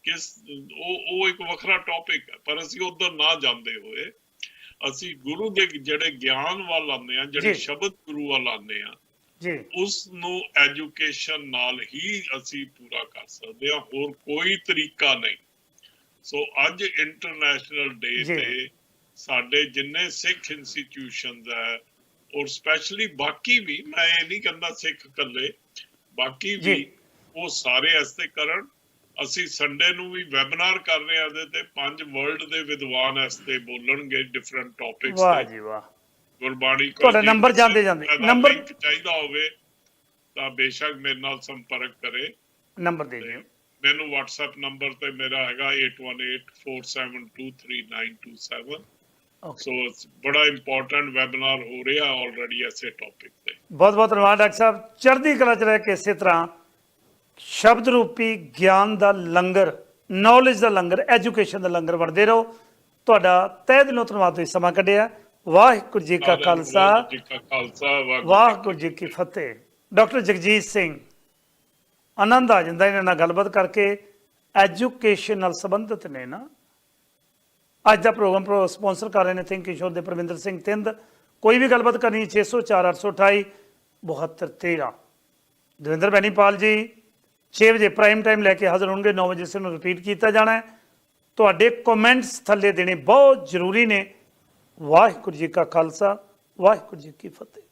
ਕਿਸ ਉਹ ਉਹ ਇੱਕ ਵੱਖਰਾ ਟੌਪਿਕ ਹੈ ਪਰ ਅਸੀਂ ਉਧਰ ਨਾ ਜਾਂਦੇ ਹੋਏ ਅਸੀਂ ਗੁਰੂ ਦੇ ਜਿਹੜੇ ਗਿਆਨ ਵੱਲ ਆਉਂਦੇ ਆ ਜਿਹੜੇ। ਸ਼ਬਦ ਗੁਰੂ ਵੱਲ ਆਉਂਦੇ ਆ ਜੀ ਉਸ ਨੂੰ ਐਜੂਕੇਸ਼ਨ ਨਾਲ ਹੀ ਅਸੀਂ ਪੂਰਾ ਕਰ ਸਕਦੇ ਹਾਂ ਹੋਰ ਕੋਈ ਤਰੀਕਾ ਨਹੀਂ ਸੋ ਅੱਜ ਇੰਟਰਨੈਸ਼ਨਲ ਡੇ। ਤੇ ਸਾਡੇ ਜਿੰਨੇ ਸਿੱਖ ਇੰਸਟੀਟਿਊਸ਼ਨਸ ਹੈ ਔਰ ਸਪੈਸ਼ਲੀ ਬਾਕੀ ਵੀ ਮੈਂ ਇਹ ਨਹੀਂ ਕਹਿੰਦਾ ਸਿੱਖ ਇਕੱਲੇ ਬਾਕੀ। ਵੀ ਉਹ ਸਾਰੇ ਇਸਤੇ ਕਰਨ ਅਸੀਂ ਸੰਡੇ ਨੂੰ ਵੀ ਵੈਬਿਨਾਰ ਕਰ ਰਹੇ ਹਾਂ ਇਹਦੇ ਤੇ ਪੰਜ ਵਰਲਡ ਦੇ ਵਿਦਵਾਨ ਇਸਤੇ ਬੋਲਣਗੇ ਡਿਫਰੈਂਟ ਟੌਪਿਕਸ ਵਾਹ ਤੇ ਜੀ ਵਾਹ। ਗੁਰਬਾਣੀ ਕੋਲ ਤੁਹਾਡਾ ਕਿਸੇ ਜਾਂਦੇ ਜਾਂਦੇ, ਦਾ link ਚਾਹੀਦਾ ਹੋਵੇ ਤਾਂ ਬੇਸ਼ੱਕ ਮੇਰੇ ਨਾਲ ਸੰਪਰਕ ਕਰੇ। ਨੰਬਰ ਦੇ ਦਿਓ। ਮੈਨੂੰ WhatsApp ਨੰਬਰ ਤੇ ਮੇਰਾ ਹੈਗਾ 8184723927 ਓਕੇ ਸੋ ਬੜਾ ਇੰਪੋਰਟੈਂਟ ਵੈਬਿਨਾਰ ਹੋ ਰਿਹਾ ਆਲਰੇਡੀ ਐਸੇ ਟੌਪਿਕ ਤੇ। ਬਹੁਤ ਬਹੁਤ ਧੰਨਵਾਦ ਡਾਕਟਰ ਸਾਹਿਬ। ਚੜ੍ਹਦੀ ਕਲਾ ਚ ਰਹਿ ਕੇ ਇਸੇ ਤਰ੍ਹਾਂ ਸ਼ਬਦ ਰੂਪੀ ਗਿਆਨ ਦਾ ਲੰਗਰ ਨੌਲੇਜ ਦਾ ਲੰਗਰ ਐਜੂਕੇਸ਼ਨ ਦਾ ਲੰਗਰ ਵਰਦੇ ਰਹੋ। ਤੁਹਾਡਾ ਤਹਿ ਦਿਲੋਂ ਧੰਨਵਾਦ ਤੁਸੀਂ ਸਮਾਂ ਕੱਢਿਆ। ਵਾਹਿਗੁਰੂ ਜੀ ਕਾ ਖਾਲਸਾ। ਵਾਹਿਗੁਰੂ ਜੀ ਕੀ ਫਤਿਹ। ਡਾਕਟਰ ਜਗਜੀਤ ਸਿੰਘ ਆਨੰਦ ਆ ਜਾਂਦਾ ਇਹਨਾਂ ਨਾਲ ਗੱਲਬਾਤ ਕਰਕੇ। ਐਜੂਕੇਸ਼ਨ ਨਾਲ ਸੰਬੰਧਿਤ ਨੇ ਨਾ। ਅੱਜ ਦਾ ਪ੍ਰੋਗਰਾਮ ਪ੍ਰੋ ਸਪਾਂਸਰ ਕਰ ਰਹੇ ਨੇ ਥਿੰਕ ਕਿਸ਼ੋਰ ਦੇ ਪ੍ਰਵਿੰਦਰ ਸਿੰਘ ਤਿੰਦ। ਕੋਈ ਵੀ ਗੱਲਬਾਤ ਕਰਨੀ 604 828 7213 ਦਵਿੰਦਰ ਬੈਨੀਪਾਲ ਜੀ 6 ਵਜੇ ਪ੍ਰਾਈਮ ਟਾਈਮ ਲੈ ਕੇ ਹਾਜ਼ਰ ਹੋਣਗੇ 9 ਵਜੇ ਇਸ ਨੂੰ ਰਿਪੀਟ ਕੀਤਾ ਜਾਣਾ ਹੈ। ਤੁਹਾਡੇ ਕਮੈਂਟਸ ਥੱਲੇ ਦੇਣੇ ਬਹੁਤ ਜ਼ਰੂਰੀ ਨੇ। ਵਾਹਿਗੁਰੂ ਜੀ ਕਾ ਖਾਲਸਾ, ਵਾਹਿਗੁਰੂ ਜੀ ਕੀ ਫਤਿਹ।